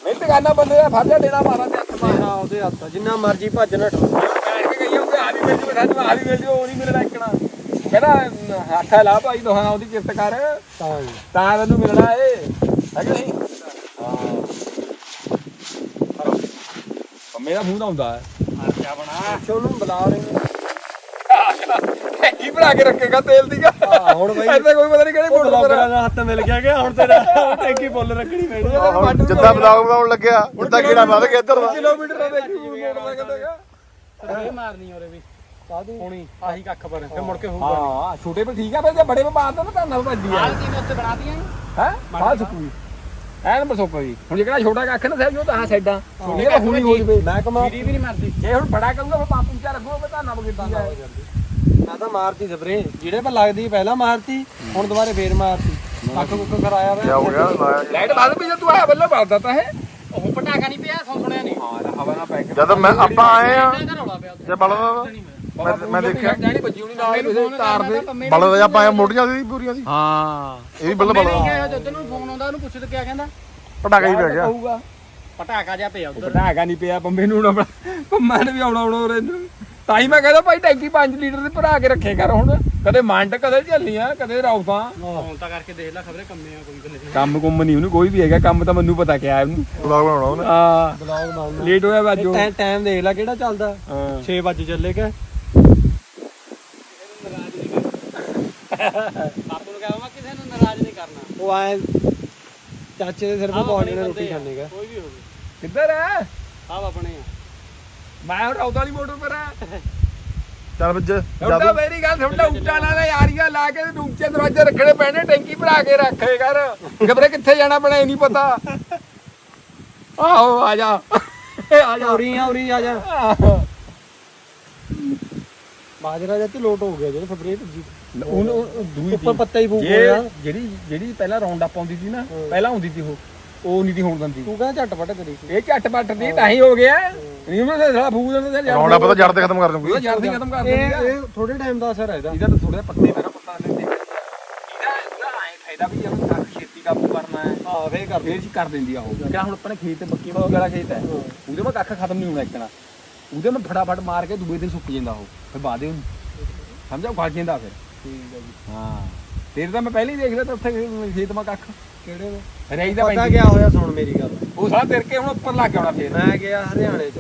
ਮਿਹਨਤ ਕਰਨਾ ਬੰਦੇ ਦਾ ਫਰਜ਼ ਆ ਡੇਰਾ ਮਾਰਾ ਤੇ ਹੱਥ ਮਾਰ। ਹਾਂ ਉਹਦੇ ਹੱਥ ਆ, ਜਿੰਨਾ ਮਰਜ਼ੀ ਭੱਜ ਨਾ ਠੋਕ। ਬੈਠ ਕੇ ਗਈ ਹੋਊਗਾ ਆ ਵੀ ਮਿਲ ਜੂ ਸਾਨੂੰ ਆ ਵੀ ਮਿਲ ਜੂ ਉਹ ਨਹੀਂ ਮਿਲਣਾ ਇੱਕਣਾ ਕਹਿੰਦਾ ਹੱਥਾ ਲਾ ਭਾਈ ਦੋਹਾਂ ਉਹਦੀ ਕਿਰਤ ਕਰ। ਤਾਂ ਜੀ ਤਾਂ ਤੈਨੂੰ ਮਿਲਣਾ ਏ ਹੈ ਕਿ ਨਹੀਂ? ਹਾਂ। ਮੇਰਾ ਫੋਨ ਆਉਂਦਾ ਹੈ। ਕਿਆ ਬਣਾ। ਉਹਨੂੰ ਬੁਲਾ ਰਹੇ ਨੇ। ਕੀ ਬਣਾ ਕੇ ਰੱਖੇਗਾ ਤੇਲ ਦੀ ਹਾਂ, ਹੁਣ ਬਈ- ਇੱਥੇ ਕੋਈ ਪਤਾ ਨਹੀਂ ਕਿਹੜੇ ਪਰ ਬਲੌਗਰਾਂ ਦਾ ਹੱਥ ਮਿਲ ਗਿਆ ਕਿ ਹੁਣ ਤੇਰਾ ਟੈਂਕੀ ਫੁੱਲ ਰੱਖਣੀ ਪੈਣੀ ਆ। ਹੁਣ ਜਿੱਦਾਂ ਬਲੌਗ ਬਣਾਉਣ ਲੱਗਿਆ ਜਿੱਦਾਂ ਕੀੜਾ ਵੱਧ ਗਿਆ ਇੱਧਰ ਦਾ ਕਿਲੋਮੀਟਰ ਦਾ ਦੇਖੀ ਮੋਟਰ ਦਾ ਇਹ ਮਾਰਨੀ ਔਰੇ ਵੀ। ਕਾਦੀ ਹੁਣੀ ਆਹੀ ਕੱਖ ਪਰ ਫਿਰ ਮੁੜ ਕੇ ਹੋਊਗਾ ਹਾਂ ਛੋਟੇ ਪਰ ਠੀਕ ਆ ਫਿਰ ਜੇ ਬੜੇ ਪਰ ਮਾਰਦਾ ਨਾ ਤਾਂ ਨਾ ਵੱਜੀ ਆ। ਕਿਵੇਂ ਉੱਤੇ ਬਣਾਤੀਆਂ ਹੈ? ਮਾਲ ਸੁੱਕੂਈ ਐਨ ਬਸੋਕਾ ਜੀ ਹੁਣ ਜਿਹੜਾ ਛੋਟਾ ਕੱਖ ਨਾ ਸਾਹਿਬ ਉਹ ਤਾਂ ਹਾਂ ਸਾਈਡਾਂ ਛੋਟੇ ਤਾਂ ਹੁਣੀ ਹੋ ਜਵੇ। ਮੈਂ ਕਮਾ ਵੀ ਨਹੀਂ ਮਾਰਦੀ। ਜੇ ਹੁਣ ਬੜਾ ਕਰੂੰਗਾ ਫਿਰ ਪਾਪੂ ਚਾ ਲੱਗੂਗਾ ਮੈਂ ਤਾਂ ਨਾ ਬਗਿੱਦੀ ਆ ਮੈਂ ਤਾਂ ਮਾਰਤੀ ਸਪਰੇ ਜਿਹੜੇ ਪਰ ਲੱਗਦੀ ਪਹਿਲਾਂ ਮਾਰਤੀ ਹੁਣ ਦੁਬਾਰੇ ਫੇਰ ਮਾਰਤੀ। ਅੱਖ ਕੁੱਕ ਕਰਾਇਆ ਕਿਆ ਹੋ ਗਿਆ? ਲਾਇਆ ਲਾਈਟ ਬਾਦ ਵੀ ਜੇ ਤੂੰ ਆਇਆ ਬੱਲੇ ਬਾਲਦਾ ਤਾਂ ਹੈ ਉਹ ਪਟਾਕਾ ਨਹੀਂ ਪਿਆ ਸੁਣ ਸੁਣਿਆ ਨਹੀਂ। ਹਾਂ ਹਵਾ ਨਾ ਪੈ ਕੇ ਜਦ ਮੈਂ ਆਪਾਂ ਆਏ ਆ ਇਹਦਾ ਰੌਲਾ ਪਿਆ ਜੇ ਬਲਦਾ ਮੈਂ। ਮੈਂ ਦੇਖਿਆ। ਜਾਣੀ ਬੱਜੀ ਹੋਣੀ ਨਾਲ ਕਿਸੇ ਤਾਰ ਦੇ। ਬਲਦਾ ਜਾਂ ਆਪਾਂ ਮੋਟੀਆਂ ਦੀ ਪੂਰੀਆਂ ਦੀ ਹਾਂ। ਇਹ ਵੀ ਬੱਲੇ ਬਲਦਾ ਜਦੋਂ ਨੂੰ ਫੋਨ ਆਉਂਦਾ ਉਹਨੂੰ ਪੁੱਛ ਤੇ ਕਿਆ ਕਹਿੰਦਾ? ਪਟਾਕਾ ਹੀ ਪੈ ਗਿਆ। ਕਹੂਗਾ ਪਟਾਕਾ ਜਿਹਾ ਪਿਆ ਉਧਰ। ਪਟਾਕਾ ਨਹੀਂ ਪਿਆ ਬੰਬੇ ਨੂੰ ਹੁਣ ਆਪਣਾ ਪੰਮਾ ਨੇ ਵੀ ਆਉਣਾ ਆਉਣਾ ਨੂੰ। ਤਾਂ ਹੀ ਮੈਂ ਕਹਿੰਦਾ ਭਾਈ ਟੈਂਕੀ 5 ਲੀਟਰ ਦੀ ਭਰਾ ਕੇ ਰੱਖੇ ਕਰ ਹੁਣ। ਕਦੇ ਮੰਡ ਕਦੇ ਝੱਲੀਆਂ ਕਦੇ ਰੌਫਾਂ ਫੋਨ ਤਾਂ ਕਰਕੇ ਦੇਖ ਲੈ ਖਬਰੇ ਕੰਮੇ ਆ ਕੋਈ ਗੱਲੇ ਕੰਮ ਕੁੰਮ ਨਹੀਂ ਉਹਨੂੰ ਕੋਈ ਵੀ ਹੈਗਾ ਕੰਮ ਤਾਂ ਮੈਨੂੰ ਪਤਾ ਕਿਆ ਹੈ। ਉਹਨੂੰ ਬਲੌਗ ਬਣਾਉਣਾ ਉਹਨੇ। ਬਲੌਗ ਬਣਾਉਣਾ ਲੇਟ ਹੋਇਆ ਬਾਜੋ ਟਾਈਮ ਦੇਖ ਲੈ ਕਿਹੜਾ ਚੱਲਦਾ। ਹਾਂ। 6 ਵਜੇ ਚੱਲੇਗਾ ਬਾਪੂ ਨੂੰ ਕਹਾਂ ਕਿਸੇ ਨੂੰ ਨਾਰਾਜ਼ ਨਹੀਂ ਕਰਨਾ। ਉਹ ਆਏ ਚਾਚੇ ਦੇ ਸਿਰ ਤੇ ਨੇ ਰੋਟੀ ਖਾਣੇਗਾ ਕੋਈ ਵੀ ਹੋਵੇ। ਕਿੱਧਰ ਹੈ? ਆਪ ਆਪਣੇ ਆ। ਮੈਂ ਹੁਣ ਰੌਦਾ ਵਾਲੀ ਮੋਟਰ ਪਰ। ਆ ਚੱਲ ਵੱਜ। ਤੁਹਾਡਾ ਮੇਰੀ ਗੱਲ ਤੁਹਾਡਾ ਉੱਚਾ ਨਾਲ ਯਾਰੀਆਂ ਲਾ ਕੇ ਤੇ ਉੱਚੇ ਦਰਵਾਜ਼ੇ ਰੱਖਣੇ ਪੈਣੇ ਟੈਂਕੀ ਭਰਾ ਕੇ ਰੱਖੇ ਕਰ ਖਬਰੇ ਕਿੱਥੇ ਜਾਣਾ ਬਣਾ ਇਹ ਨਹੀਂ ਪਤਾ। ਆਹੋ ਆ ਜਾ। ਆ ਜਾ। ਉਰੀ ਆ ਉਰੀ ਆ ਜਾ। ਬਾਜਰਾ ਜੱਤ ਲੋਟ ਹੋ ਗਿਆ ਜਿਹੜੇ ਫਬਰੇ ਭੱਜੀ। ਉਹਨੂੰ ਉਹ ਦੂਈ ਉੱਪਰ ਪੱਤਾ ਹੀ ਫੂਕ ਜੇ ਹੋਇਆ। ਜਿਹੜੀ ਜਿਹੜੀ ਪਹਿਲਾਂ ਰਾਉਂਡ ਅਪ ਆਉਂਦੀ ਸੀ ਨਾ ਪਹਿਲਾਂ ਆਉਂਦੀ ਸੀ ਉਹ। ਉਹ ਨਹੀਂ ਦੀ ਹੋਣ ਦਿੰਦੀ। ਤੂੰ ਕਹਿੰਦਾ ਝਟਪਟ ਕਰੀ ਇਹ ਝੱਟ ਪੱਟ ਦੀ ਤਾਂ ਹੀ ਹੋ ਗਿਆ। ਨਹੀਂ ਉਹ ਸਾਲਾ ਫੂਕ ਦਿੰਦਾ ਤੇ ਰੌਣਾ ਪਤਾ ਜੜ ਤੇ ਖਤਮ ਕਰ ਦੂੰਗੀ ਉਹ ਜੜ ਦੀ ਖਤਮ ਕਰ ਦਿੰਦੀ ਇਹ ਥੋੜੇ ਟਾਈਮ ਦਾ ਅਸਰ ਹੈ ਇਹਦਾ। ਇਹਦਾ ਤਾਂ ਥੋੜਾ ਪੱਤੇ ਮੇਰਾ ਪੱਤਾ ਲੈਂਦੇ। ਇਹਦਾ ਇਹਦਾ ਐ ਫਾਇਦਾ ਵੀ ਜੇ ਕੱਖ ਛੇਤੀ ਕਾਬੂ ਕਰਨਾ ਹੈ। ਹਾਂ ਫੇਰ ਕਰ ਫੇਰ ਜੀ ਕਰ ਦਿੰਦੀ ਆ ਉਹ। ਕਿਹੜਾ ਹੁਣ ਆਪਣੇ ਖੇਤ ਤੇ ਬੱਕੀ ਵਾਲਾ ਖੇਤ ਹੈ। ਉਹਦੇ ਮੈਂ ਕੱਖ ਖਤਮ ਨਹੀਂ ਹੋਣਾ ਇੱਕਣਾ ਉਹਦੇ ਮੈਂ ਫਟਾਫਟ ਮਾਰ ਕੇ ਦੂਏ ਦਿਨ ਸੁੱਕ ਜਾਂਦਾ ਉਹ। ਫਿਰ ਬਾਅਦੇ ਸਮਝਾ ਗਲ ਜਾਂਦਾ ਫਿਰ। ਠੀਕ ਹੈ ਜੀ। ਹਾਂ। ਤੇਰੇ ਤਾਂ ਮੈਂ ਪਹਿਲਾਂ ਹੀ ਦੇਖ ਲਿਆ ਤਾਂ ਉੱਥੇ ਖੇਤ ਮਾ ਕੱਖ। ਕਿਹੜੇ ਨੇ? ਰੇਜ ਦਾ ਪਤਾ ਕਿਆ ਹੋਇਆ ਸੁਣ ਮੇਰੀ ਗੱਲ। ਉਹ ਸਾਲਾ ਤੇਰ ਕੇ ਹੁਣ ਉੱਪਰ ਲੱਗ ਗਿਆ ਹੋਣਾ ਫੇਰ। ਮੈਂ ਗਿਆ ਹਰਿਆਣੇ ਚ।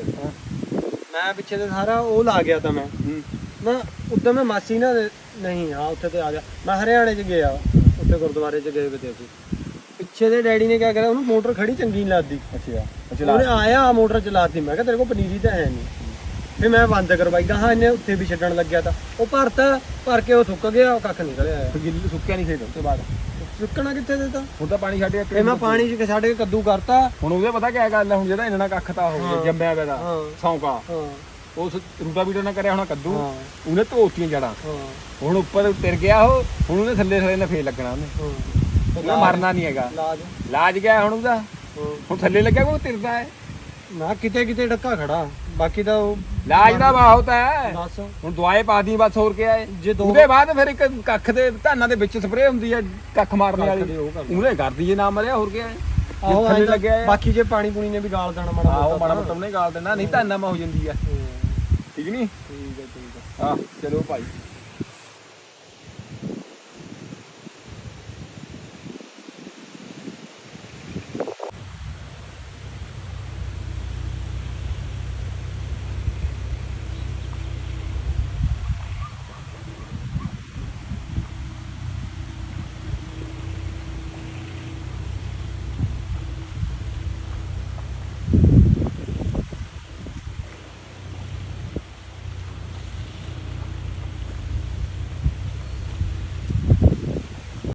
ਮੈਂ ਪਿੱਛੇ ਤੇ ਸਾਰਾ ਉਹ ਲਾ ਗਿਆ ਤਾਂ ਮੈਂ। ਹੂੰ। ਨਾ ਉਦੋਂ ਮੈਂ ਮਾਸੀ ਨਾ ਨਹੀਂ ਹਾਂ ਉੱਥੇ ਤੇ ਆ ਗਿਆ। ਮੈਂ ਹਰਿਆਣੇ ਚ ਗਿਆ ਉੱਥੇ ਗੁਰਦੁਆਰੇ ਚ ਗਏ ਵੇ ਤੇ ਅਸੀਂ। ਪਿੱਛੇ ਦੇ ਡੈਡੀ ਨੇ ਕਿਆ ਕਰਿਆ ਉਹਨੂੰ ਮੋਟਰ ਖੜੀ ਚੰਗੀ ਨਹੀਂ ਲੱਗਦੀ। ਅੱਛਾ ਅੱਛਾ ਉਹਨੇ ਆਇਆ ਮੋਟਰ ਚਲਾਤੀ ਮੈਂ ਕਿਹਾ ਤੇਰੇ ਕੋਲ ਪਨੀਰੀ ਤਾਂ ਹੈ ਨਹੀਂ। ਫਿਰ ਮੈਂ ਬੰਦ ਕਰਵਾਈ ਹਾਂ ਇਹਨੇ ਉੱਥੇ ਵੀ ਛੱਡਣ ਲੱਗਿਆ ਤਾਂ। ਉਹ ਭਰਤਾ ਭਰ ਕੇ ਉਹ ਸੁੱਕ ਗਿਆ ਉਹ ਕੱਖ ਨਿਕਲ ਆਇਆ ਗਿੱਲ ਸੁੱਕਿਆ ਨਹੀਂ ਖੇਤ ਉਸ ਤੋਂ ਬਾਅਦ। ਸੁੱਕਣਾ ਕਿੱਥੇ ਦਿੱਤਾ ਹੁਣ ਤਾਂ ਪਾਣੀ ਛੱਡ ਗਿਆ ਇਹ ਮੈਂ ਪਾਣੀ ਚ ਛੱਡ ਕੇ ਕੱਦੂ ਕਰਤਾ। ਹੁਣ ਉਹਦੇ ਪਤਾ ਕਿਆ ਗੱਲ ਹੈ ਹੁਣ ਜਿਹੜਾ ਇਹਨਾਂ ਕੱਖ ਤਾਂ ਹੋ ਗਿਆ ਜੰਮਿਆ ਪਿਆ ਦਾ ਸੌਂਕਾ। ਹਾਂ। ਉਸ ਰੂਟਾ ਵੀਟਰ ਨਾਲ ਕਰਿਆ ਹੋਣਾ ਕੱਦੂ ਉਹਨੇ ਧੋਤੀਆਂ ਜੜਾਂ। ਹਾਂ। ਹੁਣ ਉੱਪਰ ਤਿਰ ਗਿਆ ਉਹ ਹੁਣ ਉਹਦੇ ਥੱਲੇ ਥੱਲੇ ਨੇ ਫੇਰ ਲੱਗਣਾ ਉਹਨੇ। ਉਹਨੇ ਮਰਨਾ ਨਹੀਂ ਹੈਗਾ। ਲਾਜ। ਲਾਜ ਗਿਆ ਹੁਣ ਉਹਦਾ। ਹੁਣ ਥੱਲੇ ਲੱਗਿਆ ਕੋਈ ਤਿਰਦਾ ਹੈ? ਨਾ ਕਿਤੇ ਕਿਤੇ ਡੱਕਾ ਖੜਾ। ਬਾਕੀ ਤਾਂ ਉਹ ਲਾਜ ਦਾ ਬਹੁਤ ਹੈ। ਹੁਣ ਦਵਾਈ ਪਾ ਦੀ ਬਸ ਹੋਰ ਕੀ ਹੈ? ਜੇ ਦੋ ਉਹਦੇ ਬਾਅਦ ਫਿਰ ਇੱਕ ਕੱਖ ਦੇ ਧਾਨਾਂ ਦੇ ਵਿੱਚ ਸਪਰੇਅ ਹੁੰਦੀ ਹੈ ਕੱਖ ਮਾਰਨ ਕੱਖ ਵਾਲੀ। ਦੀ ਉਹ ਕਰਨੀ। ਉਹਨੇ ਕਰਦੀ ਜੇ ਨਾ ਮਰਿਆ ਹੋਰ ਕੀ ਹੈ? ਆਹੋ ਤਾਂ ਲੱਗਿਆ ਹੈ। ਬਾਕੀ ਜੇ ਪਾਣੀ ਪੂਣੀ ਨੇ ਵੀ ਗਾਲ ਦੇਣਾ ਮਾੜਾ ਆਹੋ ਮਾੜਾ ਮੋਟਾ ਉਹਨੇ ਗਾਲ ਦੇਣਾ ਨਹੀਂ ਧਾਨਾਂ ਮਾ ਹੋ ਜਾਂਦੀ ਹੈ। ਹੂੰ, ਠੀਕ ਨਹੀਂ ਠੀਕ ਹੈ ਠੀਕ ਹੈ। ਹਾਂ ਚਲੋ ਭਾਈ।